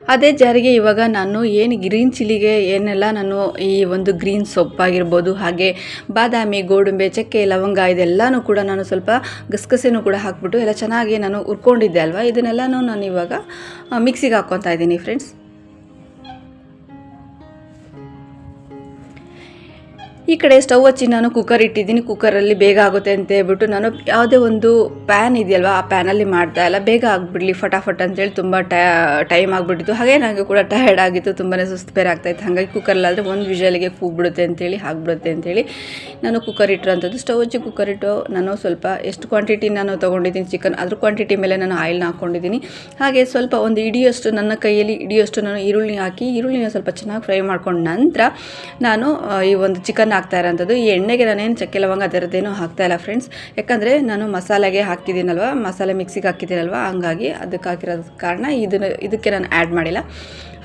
ಅದೇ ಜಾರಿಗೆ ಇವಾಗ ನಾನು ಏನು ಗ್ರೀನ್ ಚಿಲ್ಲಿಗೆ ಏನೆಲ್ಲ ನಾನು ಈ ಒಂದು ಗ್ರೀನ್ ಸೊಪ್ಪಾಗಿರ್ಬೋದು ಹಾಗೆ ಬಾದಾಮಿ, ಗೋಡಂಬೆ, ಚಕ್ಕೆ, ಲವಂಗ ಇದೆಲ್ಲನೂ ಕೂಡ ನಾನು ಸ್ವಲ್ಪ ಗಸಗಸೆನೂ ಕೂಡ ಹಾಕ್ಬಿಟ್ಟು ಎಲ್ಲ ಚೆನ್ನಾಗಿ ನಾನು ಹುರ್ಕೊಂಡಿದ್ದೆ ಅಲ್ವಾ? ಇದನ್ನೆಲ್ಲನೂ ನಾನು ಇವಾಗ ಮಿಕ್ಸಿಗೆ ಹಾಕ್ಕೊತಾ ಇದ್ದೀನಿ ಫ್ರೆಂಡ್ಸ್ ಈ ಕಡೆ ಸ್ಟವ್ ಹಚ್ಚಿ ನಾನು ಕುಕ್ಕರ್ ಇಟ್ಟಿದ್ದೀನಿ. ಕುಕ್ಕರಲ್ಲಿ ಬೇಗ ಆಗುತ್ತೆ ಅಂತ ಹೇಳ್ಬಿಟ್ಟು ನಾನು ಯಾವುದೇ ಒಂದು ಪ್ಯಾನ್ ಇದೆಯಲ್ವ, ಆ ಪ್ಯಾನಲ್ಲಿ ಮಾಡ್ತಾ ಇಲ್ಲ. ಬೇಗ ಆಗಿಬಿಡ್ಲಿ, ಫಟಾಫಟ್ ಅಂತೇಳಿ ತುಂಬ ಟೈಮ್ ಆಗಿಬಿಟ್ಟಿತ್ತು. ಹಾಗೆ ನನಗೆ ಕೂಡ ಟಯರ್ಡ್ ಆಗಿತ್ತು ತುಂಬಾ ಸುಸ್ತು ಬೇರೆ ಆಗ್ತಾಯಿತ್ತು ಹಾಗಾಗಿ ಕುಕ್ಕರಲ್ಲಾದರೆ ಒಂದು ವಿಷಲಿಗೆ ಕೂಗ್ಬಿಡುತ್ತೆ ಅಂತೇಳಿ ಆಗಿಬಿಡುತ್ತೆ ಅಂತೇಳಿ ನಾನು ಕುಕ್ಕರ್ ಇಟ್ಟಿರೋಂಥದ್ದು ಸ್ಟವ್ ಹಚ್ಚಿ ಕುಕ್ಕರ್ ಇಟ್ಟು ನಾನು ಸ್ವಲ್ಪ ಎಷ್ಟು ಕ್ವಾಂಟಿಟಿ ನಾನು ತೊಗೊಂಡಿದ್ದೀನಿ ಚಿಕನ್ ಅದ್ರ ಕ್ವಾಂಟಿಟಿ ಮೇಲೆ ನಾನು ಆಯಿಲ್ನ ಹಾಕ್ಕೊಂಡಿದ್ದೀನಿ. ಹಾಗೆ ಸ್ವಲ್ಪ ಒಂದು ಇಡಿಯಷ್ಟು ನನ್ನ ಕೈಯಲ್ಲಿ ಇಡಿಯಷ್ಟು ನಾನು ಈರುಳ್ಳಿ ಹಾಕಿ, ಈರುಳ್ಳಿನ ಸ್ವಲ್ಪ ಚೆನ್ನಾಗಿ ಫ್ರೈ ಮಾಡ್ಕೊಂಡ ನಂತರ ನಾನು ಈ ಒಂದು ಚಿಕನ್ ಹಾಕ್ತಾ ಇರೋಂಥದ್ದು. ಈ ಎಣ್ಣೆಗೆ ನಾನೇನು ಚಕ್ಕೆ ಲವಂಗ ಅದರದ್ದೇನು ಹಾಕ್ತಾ ಇಲ್ಲ ಫ್ರೆಂಡ್ಸ್ ಯಾಕಂದರೆ ನಾನು ಮಸಾಲೆಗೆ ಹಾಕಿದ್ದೀನಲ್ವ ಮಸಾಲೆ ಮಿಕ್ಸಿಗೆ ಹಾಕಿದ್ದೀನಲ್ವ ಹಂಗಾಗಿ ಅದಕ್ಕೆ ಹಾಕಿರೋ ಕಾರಣ ಇದನ್ನು, ಇದಕ್ಕೆ ನಾನು ಆ್ಯಡ್ ಮಾಡಿಲ್ಲ.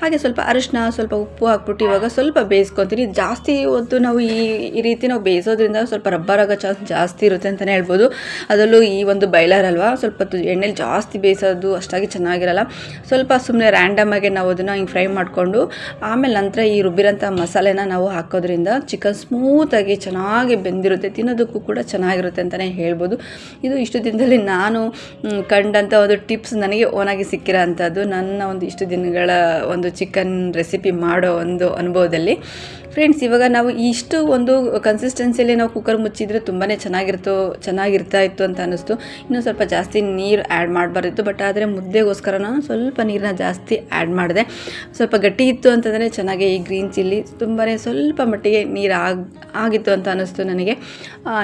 ಹಾಗೆ ಸ್ವಲ್ಪ ಅರಿಶಿನ ಸ್ವಲ್ಪ ಉಪ್ಪು ಹಾಕ್ಬಿಟ್ಟು ಇವಾಗ ಸ್ವಲ್ಪ ಬೇಯಿಸ್ಕೊತೀನಿ. ಜಾಸ್ತಿ ಹೊತ್ತು ನಾವು ಈ ಈ ರೀತಿ ನಾವು ಬೇಯಿಸೋದ್ರಿಂದ ಸ್ವಲ್ಪ ರಬ್ಬರ್ ಆಗೋ ಚಾನ್ಸ್ ಜಾಸ್ತಿ ಇರುತ್ತೆ ಅಂತಲೇ ಹೇಳ್ಬೋದು. ಅದರಲ್ಲೂ ಈ ಒಂದು ಬೈಲರ್ ಅಲ್ವಾ? ಸ್ವಲ್ಪ ಎಣ್ಣೆಲಿ ಜಾಸ್ತಿ ಬೇಯಿಸೋದು ಅಷ್ಟಾಗಿ ಚೆನ್ನಾಗಿರಲ್ಲ. ಸ್ವಲ್ಪ ಸುಮ್ಮನೆ ರ್ಯಾಂಡಮ್ ಆಗಿ ನಾವು ಅದನ್ನು ಹಿಂಗೆ ಫ್ರೈ ಮಾಡಿಕೊಂಡು, ಆಮೇಲೆ ನಂತರ ಈ ರುಬ್ಬಿರೋಂಥ ಮಸಾಲೆನ ನಾವು ಹಾಕೋದ್ರಿಂದ ಚಿಕನ್ ಸ್ಮೂತಾಗಿ ಚೆನ್ನಾಗಿ ಬೆಂದಿರುತ್ತೆ, ತಿನ್ನೋದಕ್ಕೂ ಕೂಡ ಚೆನ್ನಾಗಿರುತ್ತೆ ಅಂತಲೇ ಹೇಳ್ಬೋದು. ಇದು ಇಷ್ಟು ದಿನದಲ್ಲಿ ನಾನು ಕಂಡಂಥ ಒಂದು ಟಿಪ್ಸ್ ನನಗೆ ಓನಾಗಿ ಸಿಕ್ಕಿರೋ ಅಂಥದ್ದು. ನನ್ನ ಒಂದು ಇಷ್ಟು ದಿನಗಳ ಒಂದು ಚಿಕನ್ ರೆಸಿಪಿ ಮಾಡೋ ಒಂದು ಅನುಭವದಲ್ಲಿ ಫ್ರೆಂಡ್ಸ್ ಇವಾಗ ನಾವು ಇಷ್ಟು ಒಂದು ಕನ್ಸಿಸ್ಟೆನ್ಸಿಯಲ್ಲಿ ನಾವು ಕುಕ್ಕರ್ ಮುಚ್ಚಿದ್ರೆ ತುಂಬಾ ಚೆನ್ನಾಗಿರ್ತೋ, ಚೆನ್ನಾಗಿರ್ತಾ ಇತ್ತು ಅಂತ ಅನ್ನಿಸ್ತು. ಇನ್ನೂ ಸ್ವಲ್ಪ ಜಾಸ್ತಿ ನೀರು ಆ್ಯಡ್ ಮಾಡಬಾರ್ದಿತ್ತು ಬಟ್ ಆದರೆ ಮುದ್ದೆಗೋಸ್ಕರ ನಾನು ಸ್ವಲ್ಪ ನೀರನ್ನ ಜಾಸ್ತಿ ಆ್ಯಡ್ ಮಾಡಿದೆ. ಸ್ವಲ್ಪ ಗಟ್ಟಿ ಇತ್ತು ಅಂತಂದರೆ ಚೆನ್ನಾಗಿ ಈ ಗ್ರೀನ್ ಚಿಲ್ಲಿ ತುಂಬಾ ಸ್ವಲ್ಪ ಮಟ್ಟಿಗೆ ನೀರು ಆಗಿ, ಆಗಿತ್ತು ಅಂತ ಅನ್ನಿಸ್ತು ನನಗೆ.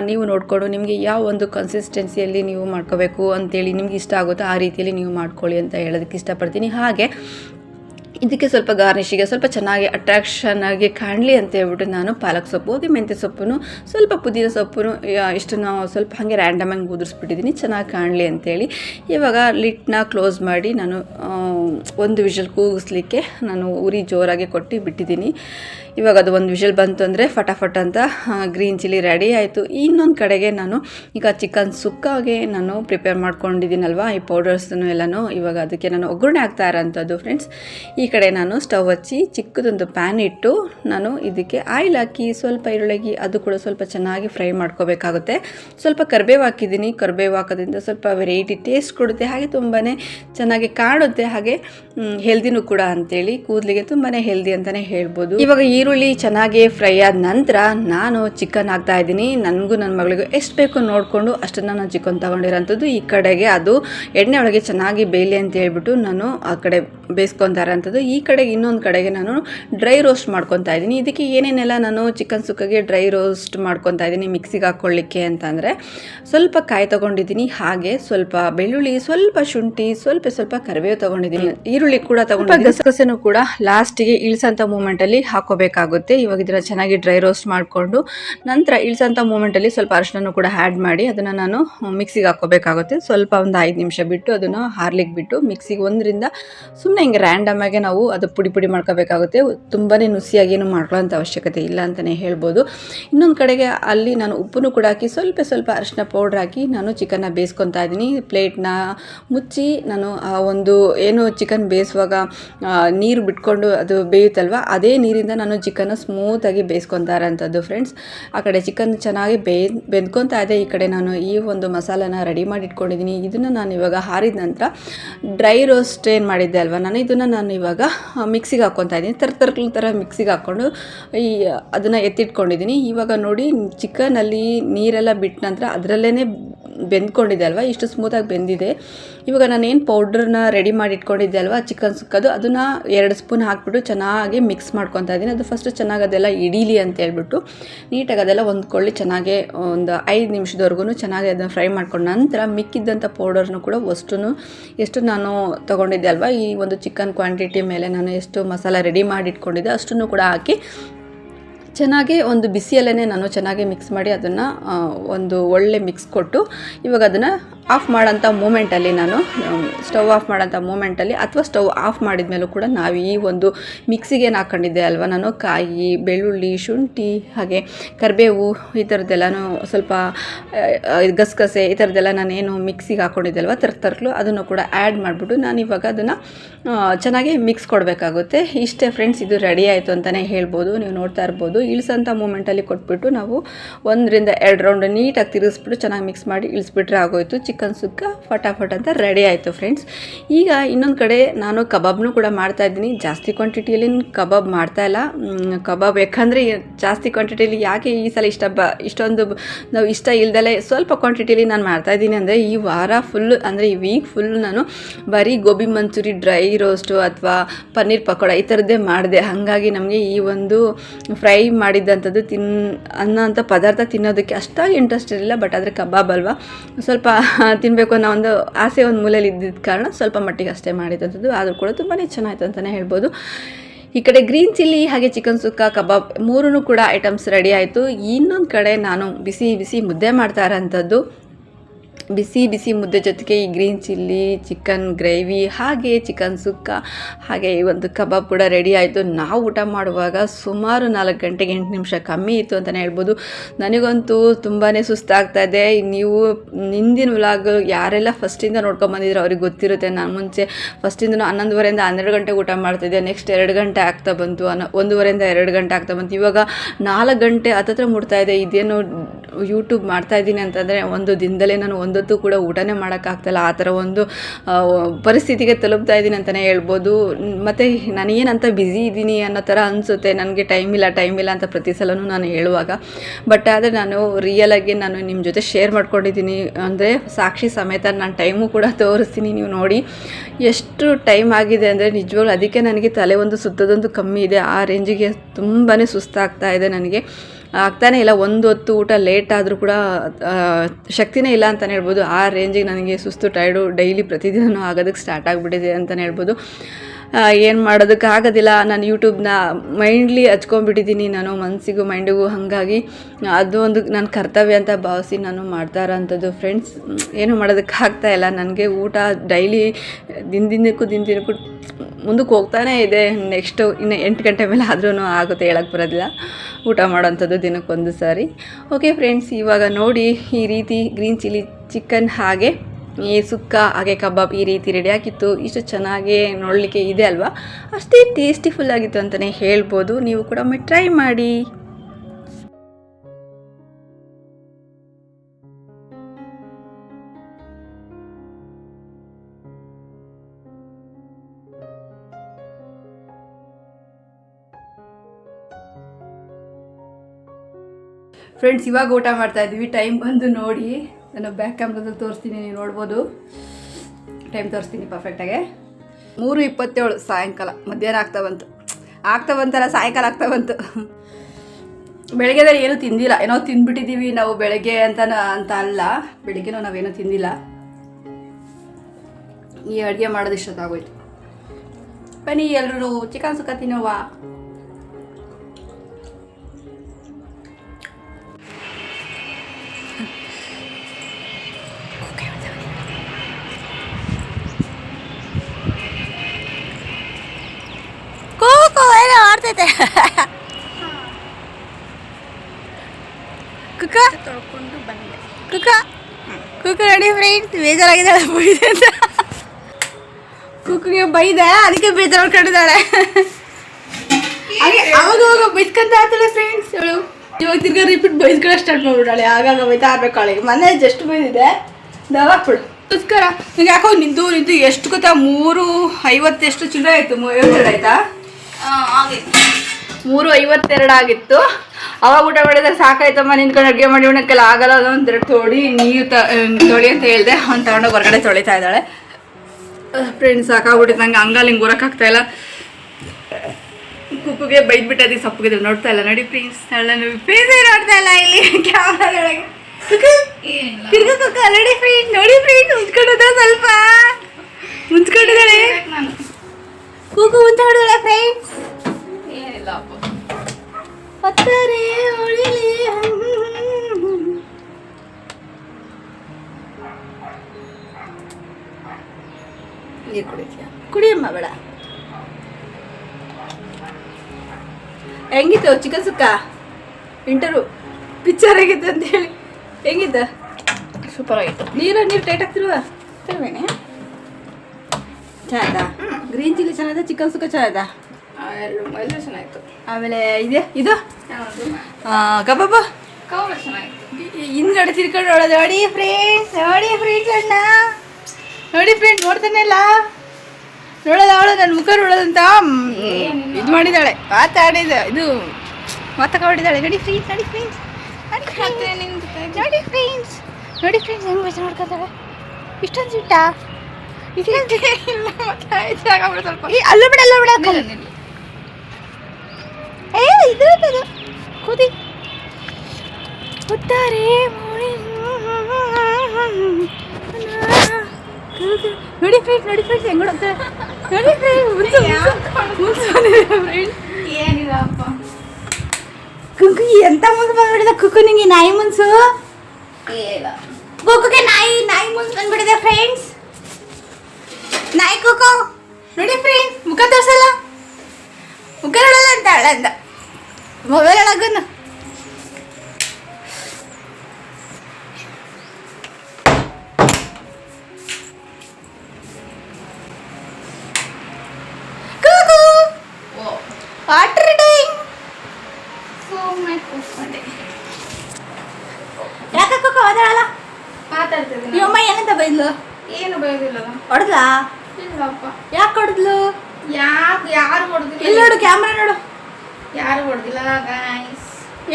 ನೀವು ನೋಡಿಕೊಂಡು ನಿಮಗೆ ಯಾವ ಒಂದು ಕನ್ಸಿಸ್ಟೆನ್ಸಿಯಲ್ಲಿ ನೀವು ಮಾಡ್ಕೋಬೇಕು ಅಂತೇಳಿ ನಿಮ್ಗೆ ಇಷ್ಟ ಆಗುತ್ತೋ ಆ ರೀತಿಯಲ್ಲಿ ನೀವು ಮಾಡ್ಕೊಳ್ಳಿ ಅಂತ ಹೇಳೋದಕ್ಕೆ ಇಷ್ಟಪಡ್ತೀನಿ. ಹಾಗೆ ಇದಕ್ಕೆ ಸ್ವಲ್ಪ ಗಾರ್ನಿಷಿಗೆ, ಸ್ವಲ್ಪ ಚೆನ್ನಾಗಿ ಅಟ್ರಾಕ್ಷನ್ ಆಗಿ ಕಾಣಲಿ ಅಂತ ಹೇಳ್ಬಿಟ್ಟು ನಾನು ಪಾಲಕ್ ಸೊಪ್ಪು, ಹಾಗೆ ಮೆಂತ್ಯ ಸೊಪ್ಪು ಸ್ವಲ್ಪ ಪುದೀನ ಸೊಪ್ಪು ಇಷ್ಟನ್ನು ಸ್ವಲ್ಪ ಹಾಗೆ ರ್ಯಾಂಡಮಾಗಿ ಉದುರಿಸ್ಬಿಟ್ಟಿದ್ದೀನಿ ಚೆನ್ನಾಗಿ ಕಾಣಲಿ ಅಂತೇಳಿ. ಇವಾಗ ಲಿಟ್ನ ಕ್ಲೋಸ್ ಮಾಡಿ ನಾನು ಒಂದು ವಿಷಲ್ ಕೂಗಿಸ್ಲಿಕ್ಕೆ ನಾನು ಉರಿ ಜೋರಾಗಿ ಕೊಟ್ಟು ಬಿಟ್ಟಿದ್ದೀನಿ ಇವಾಗ ಅದು ಒಂದು ವಿಷಲ್ ಬಂತು ಅಂದರೆ ಫಟಾಫಟ್ ಅಂತ ಗ್ರೀನ್ ಚಿಲ್ಲಿ ರೆಡಿ ಆಯಿತು. ಇನ್ನೊಂದು ಕಡೆಗೆ ನಾನು ಈಗ ಚಿಕನ್ ಸುಕ್ಕಾಗೆ ನಾನು ಪ್ರಿಪೇರ್ ಮಾಡ್ಕೊಂಡಿದ್ದೀನಲ್ವ ಈ ಪೌಡರ್ಸ್ನು ಎಲ್ಲನೂ, ಇವಾಗ ಅದಕ್ಕೆ ನಾನು ಒಗ್ಗರಣೆ ಹಾಕ್ತಾ ಇರೋಂಥದ್ದು ಫ್ರೆಂಡ್ಸ್ ಈ ಕಡೆ ನಾನು ಸ್ಟವ್ ಹಚ್ಚಿ ಚಿಕ್ಕದೊಂದು ಪ್ಯಾನ್ ಇಟ್ಟು ನಾನು ಇದಕ್ಕೆ ಆಯಿಲ್ ಹಾಕಿ ಸ್ವಲ್ಪ ಈರುಳ್ಳಿ ಅದು ಕೂಡ ಸ್ವಲ್ಪ ಚೆನ್ನಾಗಿ ಫ್ರೈ ಮಾಡ್ಕೋಬೇಕಾಗುತ್ತೆ. ಸ್ವಲ್ಪ ಕರಿಬೇವು ಹಾಕಿದ್ದೀನಿ. ಕರಿಬೇವು ಹಾಕೋದ್ರಿಂದ ಸ್ವಲ್ಪ ವೆರೈಟಿ ಟೇಸ್ಟ್ ಕೊಡುತ್ತೆ. ಹಾಗೆ ತುಂಬಾ ಚೆನ್ನಾಗಿ ಕಾಣುತ್ತೆ. ಹಾಗೆ ಹೆಲ್ದಿನೂ ಕೂಡ ಅಂತೇಳಿ ಕೂದಲಿಗೆ ತುಂಬಾ ಹೆಲ್ದಿ ಅಂತಲೇ ಹೇಳ್ಬೋದು. ಇವಾಗ ಈರುಳ್ಳಿ ಚೆನ್ನಾಗಿ ಫ್ರೈ ಆದ ನಂತರ ನಾನು ಚಿಕನ್ ಹಾಕ್ತಾ ಇದ್ದೀನಿ. ನನಗೂ ನನ್ನ ಮಗಳಿಗೂ ಎಷ್ಟು ಬೇಕು ನೋಡಿಕೊಂಡು ಅಷ್ಟನ್ನು ನಾನು ಚಿಕನ್ ತಗೊಂಡಿರೋಂಥದ್ದು. ಈ ಕಡೆಗೆ ಅದು ಎಣ್ಣೆ ಒಳಗೆ ಚೆನ್ನಾಗಿ ಬೇಯಲಿ ಅಂತ ಹೇಳ್ಬಿಟ್ಟು ನಾನು ಆ ಕಡೆ ಬೇಯಿಸ್ಕೊತಾ ಇರೋಂಥದ್ದು ಈ ಕಡೆಗೆ ಇನ್ನೊಂದು ಕಡೆಗೆ ನಾನು ಡ್ರೈ ರೋಸ್ಟ್ ಮಾಡ್ಕೊತಾ ಇದ್ದೀನಿ. ಇದಕ್ಕೆ ಏನೇನೆಲ್ಲ ನಾನು ಚಿಕನ್ ಸುಕ್ಕಗೆ ಡ್ರೈ ರೋಸ್ಟ್ ಮಾಡ್ಕೊತಾ ಇದ್ದೀನಿ ಮಿಕ್ಸಿಗೆ ಹಾಕ್ಕೊಳ್ಳಿಕ್ಕೆ ಅಂತಂದರೆ ಸ್ವಲ್ಪ ಕಾಯಿ ತೊಗೊಂಡಿದ್ದೀನಿ, ಹಾಗೆ ಸ್ವಲ್ಪ ಬೆಳ್ಳುಳ್ಳಿ, ಸ್ವಲ್ಪ ಶುಂಠಿ, ಸ್ವಲ್ಪ ಸ್ವಲ್ಪ ಕರಿಬೇವು ತೊಗೊಂಡಿದ್ದೀನಿ. ಈರುಳ್ಳಿ ಕೂಡ ತೊಗೊಂಡಿದ್ದೀನಿ. ಗಸಗಸೆನೂ ಕೂಡ ಲಾಸ್ಟಿಗೆ ಇಳಿಸಂಥ ಮೂಮೆಂಟಲ್ಲಿ ಹಾಕೋಬೇಕಾಗುತ್ತೆ. ಇವಾಗ ಇದನ್ನು ಚೆನ್ನಾಗಿ ಡ್ರೈ ರೋಸ್ಟ್ ಮಾಡಿಕೊಂಡು ನಂತರ ಇಳಿಸಂಥ ಮೂಮೆಂಟಲ್ಲಿ ಸ್ವಲ್ಪ ಅರಿಶಿನ ಕೂಡ ಆ್ಯಡ್ ಮಾಡಿ ಅದನ್ನು ನಾನು ಮಿಕ್ಸಿಗೆ ಹಾಕೋಬೇಕಾಗುತ್ತೆ. ಸ್ವಲ್ಪ ಒಂದು ಐದು ನಿಮಿಷ ಬಿಟ್ಟು ಅದನ್ನು ಹಾರ್ಲಿಕ್ಕೆ ಬಿಟ್ಟು ಮಿಕ್ಸಿಗೆ ಒಂದರಿಂದ ಸುಮ್ಮನೆ ಹಿಂಗೆ ರ್ಯಾಂಡಮಾಗೆ ನಾವು ಅದು ಪುಡಿ ಪುಡಿ ಮಾಡ್ಕೋಬೇಕಾಗುತ್ತೆ. ತುಂಬಾ ನುಸಿಯಾಗಿ ಏನು ಮಾಡ್ಕೊಳ್ಳೋಂಥ ಅವಶ್ಯಕತೆ ಇಲ್ಲ ಅಂತಲೇ ಹೇಳ್ಬೋದು. ಇನ್ನೊಂದು ಕಡೆಗೆ ಅಲ್ಲಿ ನಾನು ಉಪ್ಪನ್ನು ಕೂಡ ಹಾಕಿ ಸ್ವಲ್ಪ ಸ್ವಲ್ಪ ಅರಿಶಿನ ಪೌಡ್ರ್ ಹಾಕಿ ನಾನು ಚಿಕನ್ನ ಬೇಯಿಸ್ಕೊತಾ ಇದ್ದೀನಿ. ಪ್ಲೇಟ್ನ ಮುಚ್ಚಿ ನಾನು, ಆ, ಒಂದು ಏನು ಚಿಕನ್ ಬೇಯಿಸುವಾಗ ನೀರು ಬಿಟ್ಕೊಂಡು ಅದು ಬೇಯುತ್ತಲ್ವ, ಅದೇ ನೀರಿಂದ ನಾನು ಚಿಕನ್ನ ಸ್ಮೂತಾಗಿ ಬೇಯಿಸ್ಕೊತಾ ಇರೋಂಥದ್ದು ಫ್ರೆಂಡ್ಸ್ ಆ ಕಡೆ ಚಿಕನ್ ಚೆನ್ನಾಗಿ ಬೇಯ್ ಬೆಂದ್ಕೊತಾ ಇದೆ. ಈ ಕಡೆ ನಾನು ಈ ಒಂದು ಮಸಾಲನ ರೆಡಿ ಮಾಡಿ ಇಟ್ಕೊಂಡಿದ್ದೀನಿ ಇದನ್ನು ನಾನು ಇವಾಗ ಹಾರಿದ ನಂತರ ಡ್ರೈ ರೋಸ್ಟ್ ಏನು ಮಾಡಿದ್ದೆ ಅಲ್ವಾ ನಾನು ಇದನ್ನು ನಾನು ಇವಾಗ ಮಿಕ್ಸಿಗೆ ಹಾಕ್ಕೊತಾ ಇದ್ದೀನಿ. ತರ ತರ್ಕಲ್ ಥರ ಮಿಕ್ಸಿಗೆ ಹಾಕ್ಕೊಂಡು, ಈ, ಅದನ್ನು ಎತ್ತಿಟ್ಕೊಂಡಿದ್ದೀನಿ. ಇವಾಗ ನೋಡಿ, ಚಿಕನಲ್ಲಿ ನೀರೆಲ್ಲ ಬಿಟ್ಟ ನಂತರ ಅದರಲ್ಲೇ ಬೆಂದ್ಕೊಂಡಿದೆ ಅಲ್ವಾ? ಇಷ್ಟು ಸ್ಮೂತಾಗಿ ಬೆಂದಿದೆ. ಇವಾಗ ನಾನೇನು ಪೌಡ್ರನ್ನ ರೆಡಿ ಮಾಡಿ ಇಟ್ಕೊಂಡಿದ್ದೆ ಅಲ್ವಾ? ಚಿಕನ್ ಸುಕ್ಕೋದು, ಅದನ್ನು ಎರಡು ಸ್ಪೂನ್ ಹಾಕ್ಬಿಟ್ಟು ಚೆನ್ನಾಗಿ ಮಿಕ್ಸ್ ಮಾಡ್ಕೊತಾ ಇದ್ದೀನಿ. ಅದು ಫಸ್ಟು ಚೆನ್ನಾಗಿ ಅದೆಲ್ಲ ಇಡೀಲಿ ಅಂತ ಹೇಳ್ಬಿಟ್ಟು, ನೀಟಾಗಿ ಅದೆಲ್ಲ ಹೊಂದ್ಕೊಳ್ಳಿ, ಚೆನ್ನಾಗಿ ಒಂದು ಐದು ನಿಮಿಷದವರೆಗೂ ಚೆನ್ನಾಗಿ ಅದನ್ನು ಫ್ರೈ ಮಾಡ್ಕೊಂಡು, ನಂತರ ಮಿಕ್ಕಿದ್ದಂಥ ಪೌಡರ್ನು ಕೂಡ ಅಷ್ಟು ಎಷ್ಟು ನಾನು ತೊಗೊಂಡಿದ್ದೆ ಅಲ್ವಾ? ಈ ಒಂದು ಚಿಕನ್ ಕ್ವಾಂಟಿಟಿ ಮೇಲೆ ನಾನು ಎಷ್ಟು ಮಸಾಲ ರೆಡಿ ಮಾಡಿ ಇಟ್ಕೊಂಡಿದ್ದೆ ಅಷ್ಟನ್ನು ಕೂಡ ಹಾಕಿ ಚೆನ್ನಾಗಿ ಒಂದು ಬಿಸಿಯಲ್ಲೇ ನಾನು ಚೆನ್ನಾಗಿ ಮಿಕ್ಸ್ ಮಾಡಿ ಅದನ್ನು ಒಂದು ಒಳ್ಳೆ ಮಿಕ್ಸ್ ಕೊಟ್ಟು ಇವಾಗ ಅದನ್ನು ಆಫ್ ಮಾಡೋಂಥ ಮೂಮೆಂಟಲ್ಲಿ ನಾನು ಸ್ಟವ್ ಆಫ್ ಮಾಡೋಂಥ ಮೂಮೆಂಟಲ್ಲಿ ಅಥವಾ ಸ್ಟವ್ ಆಫ್ ಮಾಡಿದ ಮೇಲೂ ಕೂಡ ನಾವು ಈ ಒಂದು ಮಿಕ್ಸಿಗೆ ಏನು ಹಾಕ್ಕೊಂಡಿದ್ದೆ ಅಲ್ವಾ? ನಾನು ಕಾಯಿ, ಬೆಳ್ಳುಳ್ಳಿ, ಶುಂಠಿ, ಹಾಗೆ ಕರಿಬೇವು ಈ ಥರದ್ದೆಲ್ಲನೂ ಸ್ವಲ್ಪ ಗಸಗಸೆ ಈ ಥರದ್ದೆಲ್ಲ ನಾನೇನು ಮಿಕ್ಸಿಗೆ ಹಾಕ್ಕೊಂಡಿದ್ದೆ ಅಲ್ವಾ? ತರ್ ತರ್ಕಲು ಅದನ್ನು ಕೂಡ ಆ್ಯಡ್ ಮಾಡಿಬಿಟ್ಟು ನಾನು ಇವಾಗ ಅದನ್ನು ಚೆನ್ನಾಗಿ ಮಿಕ್ಸ್ ಕೊಡಬೇಕಾಗುತ್ತೆ. ಇಷ್ಟೇ ಫ್ರೆಂಡ್ಸ್ ಇದು ರೆಡಿ ಆಯಿತು ಅಂತಲೇ ಹೇಳ್ಬೋದು. ನೀವು ನೋಡ್ತಾ ಇರ್ಬೋದು. ಇಳಿಸೋಂಥ ಮೂಮೆಂಟಲ್ಲಿ ಕೊಟ್ಬಿಟ್ಟು ನಾವು ಒಂದರಿಂದ ಎರಡು ರೌಂಡ್ ನೀಟಾಗಿ ತಿರುಗಿಸ್ಬಿಟ್ಟು ಚೆನ್ನಾಗಿ ಮಿಕ್ಸ್ ಮಾಡಿ ಇಳಿಸ್ಬಿಟ್ರೆ ಆಗೋಯ್ತು. ಚಿಕನ್ ಸುಕ್ಕ ಫಟಾಫಟ್ ಅಂತ ರೆಡಿ ಆಯಿತು ಫ್ರೆಂಡ್ಸ್ ಈಗ ಇನ್ನೊಂದು ಕಡೆ ನಾನು ಕಬಾಬ್ನು ಕೂಡ ಮಾಡ್ತಾ ಇದ್ದೀನಿ. ಜಾಸ್ತಿ ಕ್ವಾಂಟಿಟಿಯಲ್ಲಿ ಕಬಾಬ್ ಮಾಡ್ತಾ ಇಲ್ಲ. ಕಬಾಬ್ ಯಾಕಂದರೆ ಜಾಸ್ತಿ ಕ್ವಾಂಟಿಟಿಯಲ್ಲಿ ಯಾಕೆ ಈ ಸಲ ಇಷ್ಟ ಬ, ಇಷ್ಟೊಂದು ನಾವು ಇಷ್ಟ ಇಲ್ದಲೆ ಸ್ವಲ್ಪ ಕ್ವಾಂಟಿಟಿಯಲ್ಲಿ ನಾನು ಮಾಡ್ತಾ ಇದ್ದೀನಿ ಅಂದರೆ ಈ ವಾರ ಫುಲ್ ಅಂದರೆ ಈ ವೀಕ್ ಫುಲ್ ನಾನು ಬರೀ ಗೋಬಿ ಮಂಚೂರಿ ಡ್ರೈ ರೋಸ್ಟು ಅಥವಾ ಪನ್ನೀರ್ ಪಕೋಡ ಈ ಥರದ್ದೇ ಮಾಡಿದೆ. ಹಾಗಾಗಿ ನಮಗೆ ಈ ಒಂದು ಫ್ರೈ ಮಾಡಿದ್ದಂಥದ್ದು ತಿನ್ ಅನ್ನೋಂಥ ಪದಾರ್ಥ ತಿನ್ನೋದಕ್ಕೆ ಅಷ್ಟಾಗಿ ಇಂಟ್ರೆಸ್ಟ್ ಇರಲಿಲ್ಲ ಬಟ್ ಆದರೆ ಕಬಾಬ್ ಅಲ್ವಾ? ಸ್ವಲ್ಪ ತಿನ್ನಬೇಕು ಅನ್ನೋ ಒಂದು ಆಸೆ ಒಂದು ಮೂಲೆಯಲ್ಲಿ ಇದ್ದಿದ್ದ ಕಾರಣ ಸ್ವಲ್ಪ ಮಟ್ಟಿಗೆ ಅಷ್ಟೇ ಮಾಡಿದಂಥದ್ದು ಆದರೂ ಕೂಡ ತುಂಬಾ ಚೆನ್ನಾಯಿತು ಅಂತಲೇ ಹೇಳ್ಬೋದು. ಈ ಕಡೆ ಗ್ರೀನ್ ಚಿಲ್ಲಿ ಹಾಗೆ ಚಿಕನ್ ಸುಕ್ಕ, ಕಬಾಬ್ ಮೂರೂ ಕೂಡ ಐಟಮ್ಸ್ ರೆಡಿ ಆಯಿತು. ಇನ್ನೊಂದು ಕಡೆ ನಾನು ಬಿಸಿ ಬಿಸಿ ಮುದ್ದೆ ಮಾಡ್ತಾ ಇರೋಂಥದ್ದು. ಬಿಸಿ ಬಿಸಿ ಮುದ್ದೆ ಜೊತೆಗೆ ಈ ಗ್ರೀನ್ ಚಿಲ್ಲಿ, ಚಿಕನ್ ಗ್ರೇವಿ, ಹಾಗೆ ಚಿಕನ್ ಸುಕ್ಕ, ಹಾಗೆ ಈ ಒಂದು ಕಬಾಬ್ ಕೂಡ ರೆಡಿ ಆಯಿತು. ನಾವು ಊಟ ಮಾಡುವಾಗ ಸುಮಾರು ನಾಲ್ಕು ಗಂಟೆಗೆ ಎಂಟು ನಿಮಿಷ ಕಮ್ಮಿ ಇತ್ತು ಅಂತಲೇ ಹೇಳ್ಬೋದು. ನನಗಂತೂ ತುಂಬಾ ಸುಸ್ತಾಗ್ತಾ ಇದೆ. ನೀವು ಹಿಂದಿನ ವ್ಲಾಗ್ ಯಾರೆಲ್ಲ ಫಸ್ಟಿಂದ ನೋಡ್ಕೊಂಬಂದಿದ್ರು ಅವ್ರಿಗೆ ಗೊತ್ತಿರುತ್ತೆ. ನಾನು ಮುಂಚೆ ಫಸ್ಟಿಂದ ಹನ್ನೊಂದುವರೆಯಿಂದ ಹನ್ನೆರಡು ಗಂಟೆ ಊಟ ಮಾಡ್ತಿದ್ದೆ ನೆಕ್ಸ್ಟ್ ಎರಡು ಗಂಟೆ ಆಗ್ತಾ ಬಂತು. ಅನ್ನೋ ಒಂದೂವರೆಯಿಂದ ಎರಡು ಗಂಟೆ ಆಗ್ತಾ ಬಂತು. ಇವಾಗ ನಾಲ್ಕು ಗಂಟೆ ಹತ್ತತ್ರ ಮುಟ್ತಾ ಇದೆ. ಇದೇನು ಯೂಟ್ಯೂಬ್ ಮಾಡ್ತಾ ಇದ್ದೀನಿ ಅಂತಂದರೆ ಒಂದು ದಿನದಲ್ಲೇ ನಾನು ಒಂದೊತ್ತು ಕೂಡ ಊಟನೇ ಮಾಡೋಕ್ಕಾಗ್ತಲ್ಲ. ಆ ಥರ ಒಂದು ಪರಿಸ್ಥಿತಿಗೆ ತಲುಪ್ತಾ ಇದ್ದೀನಿ ಅಂತಲೇ ಹೇಳ್ಬೋದು. ಮತ್ತು ನಾನೇನಂತ ಬ್ಯುಸಿ ಇದ್ದೀನಿ ಅನ್ನೋ ಥರ ಅನಿಸುತ್ತೆ. ನನಗೆ ಟೈಮ್ ಇಲ್ಲ ಟೈಮ್ ಇಲ್ಲ ಅಂತ ಪ್ರತಿ ಸಲನೂ ನಾನು ಹೇಳುವಾಗ. ಬಟ್ ಆದರೆ ನಾನು ರಿಯಲಾಗಿ ನಾನು ನಿಮ್ಮ ಜೊತೆ ಶೇರ್ ಮಾಡ್ಕೊಂಡಿದ್ದೀನಿ. ಅಂದರೆ ಸಾಕ್ಷಿ ಸಮೇತ ನಾನು ಟೈಮು ಕೂಡ ತೋರಿಸ್ತೀನಿ ನೀವು ನೋಡಿ. ಎಷ್ಟು ಟೈಮ್ ಆಗಿದೆ ಅಂದರೆ ನಿಜವಾಗ್ಲೂ ಅದಕ್ಕೆ ನನಗೆ ತಲೆ ಒಂದು ಸುತ್ತದೊಂದು ಕಮ್ಮಿ ಇದೆ. ಆ ರೇಂಜಿಗೆ ತುಂಬಾ ಸುಸ್ತಾಗ್ತಾ ಇದೆ ನನಗೆ. ಆಗ್ತಾನೇ ಇಲ್ಲ. ಒಂದು ಹೊತ್ತು ಊಟ ಲೇಟ್ ಆದರೂ ಕೂಡ ಶಕ್ತಿನೇ ಇಲ್ಲ ಅಂತಲೇ ಹೇಳ್ಬೋದು. ಆ ರೇಂಜಿಗೆ ನನಗೆ ಸುಸ್ತು ಟೈರ್ಡು ಡೈಲಿ ಪ್ರತಿದಿನವೂ ಆಗೋದಕ್ಕೆ ಸ್ಟಾರ್ಟ್ ಆಗಿಬಿಟ್ಟಿದೆ ಅಂತಲೇ ಹೇಳ್ಬೋದು. ಏನು ಮಾಡೋದಕ್ಕಾಗೋದಿಲ್ಲ ನಾನು ಯೂಟ್ಯೂಬ್ನ ಮೈಂಡ್ಲಿ ಹಚ್ಕೊಂಡ್ಬಿಟ್ಟಿದ್ದೀನಿ ನಾನು ಮನಸ್ಸಿಗೂ ಮೈಂಡಿಗೂ ಹಾಗಾಗಿ ಅದು ಒಂದು ನನ್ನ ಕರ್ತವ್ಯ ಅಂತ ಭಾವಿಸಿ ನಾನು ಮಾಡ್ತಾ ಇರೋಂಥದ್ದು ಫ್ರೆಂಡ್ಸ್ ಏನು ಮಾಡೋದಕ್ಕಾಗ್ತಾ ಇಲ್ಲ. ನನಗೆ ಊಟ ಡೈಲಿ ದಿನ ದಿನಕ್ಕೂ ದಿನ ದಿನಕ್ಕೂ ಮುಂದಕ್ಕೆ ಹೋಗ್ತಾನೇ ಇದೆ. ನೆಕ್ಸ್ಟು ಇನ್ನು ಎಂಟು ಗಂಟೆ ಮೇಲೆ ಆದ್ರೂ ಆಗುತ್ತೆ ಹೇಳಕ್ಕೆ ಬರೋದಿಲ್ಲ. ಊಟ ಮಾಡೋವಂಥದ್ದು ದಿನಕ್ಕೊಂದು ಸಾರಿ. ಓಕೆ ಫ್ರೆಂಡ್ಸ್ ಇವಾಗ ನೋಡಿ ಈ ರೀತಿ ಗ್ರೀನ್ ಚಿಲ್ಲಿ ಚಿಕನ್ ಹಾಗೆ ಈ ಸುಕ್ಕ, ಹಾಗೆ ಕಬಾಬ್ ಈ ರೀತಿ ರೆಡಿ ಆಗಿತ್ತು. ಇಷ್ಟು ಚೆನ್ನಾಗಿ ನೋಡಲಿಕ್ಕೆ ಇದೆ ಅಲ್ವಾ? ಅಷ್ಟೇ ಟೇಸ್ಟಿಫುಲ್ ಆಗಿತ್ತು ಅಂತಲೇ ಹೇಳ್ಬೋದು. ನೀವು ಕೂಡ ಒಮ್ಮೆ ಟ್ರೈ ಮಾಡಿ. ಫ್ರೆಂಡ್ಸ್ ಇವಾಗ ಊಟ ಮಾಡ್ತಾ ಇದ್ದೀವಿ ಟೈಮ್ ಬಂದು ನೋಡಿ. ನಾನು ಬ್ಯಾಕ್ ಕ್ಯಾಮ್ರಾದಲ್ಲಿ ತೋರಿಸ್ತೀನಿ ನೀವು ನೋಡ್ಬೋದು. ಟೈಮ್ ತೋರಿಸ್ತೀನಿ ಪರ್ಫೆಕ್ಟಾಗೆ ಮೂರು ಇಪ್ಪತ್ತೇಳು, ಸಾಯಂಕಾಲ. ಮಧ್ಯಾಹ್ನ ಆಗ್ತಾ ಬಂತು. ಆಗ್ತಾ ಬಂತಲ್ಲ, ಸಾಯಂಕಾಲ ಆಗ್ತಾ ಬಂತು. ಬೆಳಗ್ಗೆದಲ್ಲಿ ಏನೂ ತಿಂದಿಲ್ಲ. ಏನೋ ತಿಂದ್ಬಿಟ್ಟಿದ್ದೀವಿ ನಾವು ಬೆಳಗ್ಗೆ ಅಂತ ಅಂತ ಅಲ್ಲ. ಬೆಳಗ್ಗೆನೂ ನಾವೇನೋ ತಿಂದಿಲ್ಲ. ಈ ಅಡುಗೆ ಮಾಡೋದು ಇಷ್ಟೊತ್ತಾಗೋಯ್ತು. ಬನ್ನಿ ಎಲ್ಲರೂ ಚಿಕನ್ ಸುಕ್ಕ ತಿನ್ನೋವಾ. ಆಡ್ತೈತೆ ಕುಕ್ಕ ತೊಳ್ಕೊಂಡು ಬಂದೆ ಕುಕ್ಕ ಕುಕ್ಕ ನೋಡಿ ಫ್ರೆಂಡ್ಸ್ ಬೇಜಾರಾಗಿದ್ದಾಳೆ ಬೈದೆ ಅಂತ ಕುಕ್ಕಿಗೆ ಬೈದೆ ಅದಕ್ಕೆ ಬೇಜಾರು ಮಾಡ್ಕೊಂಡಿದ್ದಾಳೆ ಹಾಗೆ ಅವಾಗ ಅವಾಗ ಬೈಸ್ಕೊಂತ ಆಡ್ತಾಳೆ ಫ್ರೆಂಡ್ಸ್ ಹೇಳು ಇವಾಗ ತಿರ್ಗಾ ರಿಪೀಟ್ ಬೈಸ್ಕೊಳ್ಳೋ ಸ್ಟಾರ್ಟ್ ಮಾಡ್ಬಿಡಾಳೆ ಆಗಾಗ ಬೈತಾ ಇರ್ಬೇಕು ಅವಳಿಗೆ ಮನೆ ಜಸ್ಟ್ ಬೈದಿದೆ ದವಾಕ್ಬಿಡು ಅದಕ್ಕೋಸ್ಕರ ನಂಗೆ ಯಾಕೋ ನಿಂತು ನಿಂತು ಎಷ್ಟು ಗೊತ್ತಾ ಮೂರು ಐವತ್ತೆಷ್ಟು ಚಿಲ್ಲರೆ ಆಯಿತು ಆಯಿತಾ ಆಯ್ತಾ ಮೂರು ಐವತ್ತೆರಡು ಆಗಿತ್ತು. ಅವಾಗ ಊಟ ಮಾಡಿದ್ರೆ ಸಾಕಾಯ್ತಮ್ಮ ನಿಂತ್ಕೊಂಡು ಅಡುಗೆ ಮಾಡಿ ಉಣಕ್ಕೆಲ್ಲ ಆಗಲ್ಲ ಅದೊಂದು ತೊಳಿ ನೀರು ತ ತೊಳಿ ಅಂತ ಹೇಳಿದೆ. ಅವ್ನು ತಗೊಂಡೋಗಿ ಹೊರಗಡೆ ತೊಳಿತಾ ಇದ್ದಾಳೆ. ಫ್ರೆಂಡ್ಸ್ ಸಾಕಾಗ್ಬಿಟ್ಟಿತ್ತು. ನಂಗೆ ಹಂಗಲ್ಲಿ ಹಿಂಗೆ ಊರಕ್ಕಾಗ್ತಾ ಇಲ್ಲ. ಕುಕ್ಕುಗೆ ಬೈದ್ಬಿಟ್ಟು ಅದಕ್ಕೆ ಸಪ್ಪಗಿದೆ ನೋಡ್ತಾ ಇಲ್ಲ. ನೋಡಿ ಫ್ರೆಂಡ್ಸ್ ನಾನು ಪೇಸೆ ನೋಡ್ತಾ ಇಲ್ಲ ಇಲ್ಲಿ ಕ್ಯಾಮ್ರಾದೊಳಗೆ ತಿರ್ಗ ಕುಕ್ಕ ನೋಡಿ ಫ್ರೆಂಡ್ ನೋಡಿ ಫ್ರೆಂಡ್ ಮುಚ್ಕೊಂಡದ ಸ್ವಲ್ಪ. ಮುಂಚ್ಕೊಂಡಿದ್ದಾಳೆ ನಾನು. ಕೂಗು ಮುಚ್ಕೊಂಡಿದ್ದಾಳೆ ಫ್ರೆಂಡ್ಸ್ ಹತ್ತರೆ ಹೊಳಿಲಿ ನೀರು ಕುಡಿತೀಯ? ಕುಡಿಯಮ್ಮ ಬೇಡ. ಹೆಂಗಿತ್ತು ಚಿಕನ್ ಸುಕ್ಕ? ಇಂಟರ್ವ್ಯೂ? ಪಿಕ್ಚರ್ ಆಗಿತ್ತು ಅಂತ ಹೇಳಿ ಹೆಂಗಿದ್ದ? ಸೂಪರ್ ಆಗಿತ್ತು ನೀರು ನೀರು ಟೈಟ್ ಆಗ್ತಿರುವ ಚೆನ್ನಾಗ ಗ್ರೀನ್ ಚಿಲ್ಲಿ ಚೆನ್ನಾಯ್ತಾ ಚಿಕನ್ ಸುಕ್ಕ ಚೆನ್ನಾಯ್ತಾ ಎರಡು ಎಲ್ಲ ಚೆನ್ನಾಗಿತ್ತು ಆಮೇಲೆ ಇದೆ? ಇದು? ಕಬಾಬ್? ಕವರ್ ಚೆನ್ನಾಗಿತ್ತು ಹಿಂದ್ಗಡೆ ತಿರ್ಕೊಂಡು ನೋಡೋದು ನೋಡಿ ಫ್ರೆಂಡ್ಸ್ ನೋಡಿ ಫ್ರೆಂಡ್ಸ್ ಅಣ್ಣ. ನೋಡಿ ಫ್ರೆಂಡ್ಸ್ ನೋಡ್ತಾನೆಲ್ಲ ನೋಡೋದು ಅವಳು ನನ್ನ ಮುಖ ನೋಡೋದಂತ ಇದು ಮಾಡಿದ್ದಾಳೆ. ಮಾತಾಡಿದ ಇದು ಮಾತಾಡಿದ್ದಾಳೆ ನೋಡಿ ಫ್ರೆಂಡ್ಸ್ ನೋಡಿ ಫ್ರೆಂಡ್ಸ್ ನೋಡಿ ಫ್ರೆಂಡ್ಸ್ ನೋಡಿ ಫ್ರೆಂಡ್ಸ್ ಹೆಂಗ್ ವಯಸ್ಸು ನೋಡ್ಕೊತಾಳೆ ಇಷ್ಟೊಂದು ಸಿಟ್ಟ ಇಷ್ಟೊಂದು ಅಲ್ಲೂ ಬಿಡ ಅಲ್ಲೂ ಬಿಡ. ಕೂದಿ. ಮೋಡಿ ನೋಡಿ ಫ್ರೆಂಡ್ಸ್ ನೋಡಿ ಫ್ರೆಂಡ್ಸ್ ಹೆಂಗ್ ನೋಡುತ್ತೆ? ನೋಡಿ ಫ್ರೆಂಡ್ಸ್ ಏನಿಲ್ಲಪ್ಪ. ಕುಕ್ಕು ಎಂತ ಮುನ್ಸು ಬಂದ್ಬಿಡಿದೆ ಕುಕ್ಕು ನಿಂಗೆ ನಾಯಿ ಮುನ್ಸು? ಕುಕ್ಕುಗೆ ನಾಯಿ ನಾಯಿ ಮುನ್ಸು ಬಂದ್ಬಿಡಿದೆ ಫ್ರೆಂಡ್ಸ್ ನಾಯಿ ಕುಕ್ಕು ನೋಡಿ ಫ್ರೆಂಡ್ ಮುಖ ತೋರ್ಸಲ್ಲ? ಮುಖ ನೋಡಲ್ಲ ಅಂತ ಅಳಂದ. ಮೊಬೈಲ್ ಬೈದ್ಲು? ಏನು ಹೊಡೆದ್ಲಾ? ಇಲ್ಲಪ್ಪ. ಯಾಕೆ ಹೊಡೆದ್ಲು? ಯಾಕೆ ಯಾರು ಇಲ್ಲಿ ಹೊಡೆದಿಲ್ಲ ನೋಡು ಕ್ಯಾಮ್ರಾ ನೋಡು. ಯಾರು ಹೊಡೆದಿಲ್ಲ ಗಾಯ್ಸ್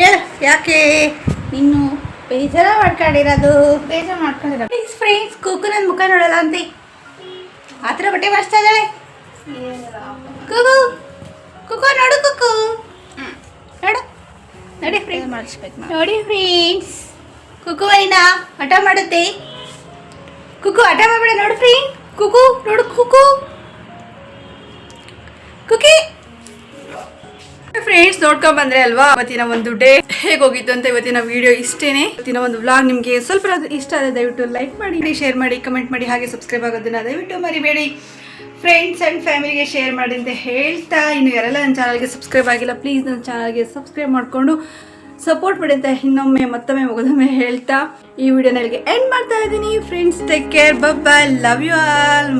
ಏ ಯಾಕೆ? ಇನ್ನು ಬೇಜಾರ ಮಾಡ್ಕೊಂಡಿರೋದು. ಬೇಜಾರು ಮಾಡ್ಕೊಂಡಿರೋ ಪ್ಲೀಸ್ ಫ್ರೆಂಡ್ಸ್ ಕೂಕು ನನ್ನ ಮುಖ ನೋಡಲ್ಲ ಅಂತೆ. ಆ ಥರ ಬಟ್ಟೆ ಬರ್ಸ್ತಾ ಇದ್ದಾಳೆ. ಕುಕು ಕುಕು ನೋಡು ಕುಕ್ಕು ನೋಡು. ನೋಡಿ ಫ್ರೆಂಡ್ಸ್ ಮಾಡಿಸ್ಬೇಕು ನೋಡಿ ಫ್ರೆಂಡ್ಸ್ ಕುಕು ವೈನ ಹಠ ಮಾಡುತ್ತೆ. ಕುಕು ಹಠ ಮಾಡಬೇಡ ನೋಡು ಫ್ರೆಂಡ್ ಕುಕು ನೋಡು ಕುಕು ಕುಕಿ ಫ್ರೆಂಡ್ಸ್ ನೋಡ್ಕೊಂಡ್ ಬಂದ್ರೆ ಅಲ್ವಾ? ಇವತ್ತಿನ ಒಂದು ಡೇ ಹೇಗೋಗಿತ್ತು ಅಂತ ಇವತ್ತಿನ ವಿಡಿಯೋ ಇಷ್ಟೇನೆ. ಇವತ್ತಿನ ಒಂದು ವ್ಲಾಗ್ ನಿಮಗೆ ಸ್ವಲ್ಪ ಇಷ್ಟ ಆದ್ರೆ ದಯವಿಟ್ಟು ಲೈಕ್ ಮಾಡಿ ಶೇರ್ ಮಾಡಿ ಕಮೆಂಟ್ ಮಾಡಿ, ಹಾಗೆ ಸಬ್ಸ್ಕ್ರೈಬ್ ಆಗೋದನ್ನ ದಯವಿಟ್ಟು ಮರಿಬೇಡಿ. ಫ್ರೆಂಡ್ಸ್ ಆ್ಯಂಡ್ ಫ್ಯಾಮಿಲಿಗೆ ಶೇರ್ ಮಾಡಿ ಅಂತ ಹೇಳ್ತಾ, ಇನ್ನು ಯಾರೆಲ್ಲ ನನ್ನ ಚಾನಲ್ಗೆ ಸಬ್ಸ್ಕ್ರೈಬ್ ಆಗಿಲ್ಲ ಪ್ಲೀಸ್ ನನ್ನ ಚಾನಲ್ಗೆ ಸಬ್ಸ್ಕ್ರೈಬ್ ಮಾಡಿಕೊಂಡು ಸಪೋರ್ಟ್ ಮಾಡಿ ಅಂತ ಇನ್ನೊಮ್ಮೆ, ಮತ್ತೊಮ್ಮೆ ಮಗದೊಮ್ಮೆ ಹೇಳ್ತಾ ಈ ವಿಡಿಯೋನ ಎಂಡ್ ಮಾಡ್ತಾ ಇದ್ದೀನಿ. Friends take care bye love you all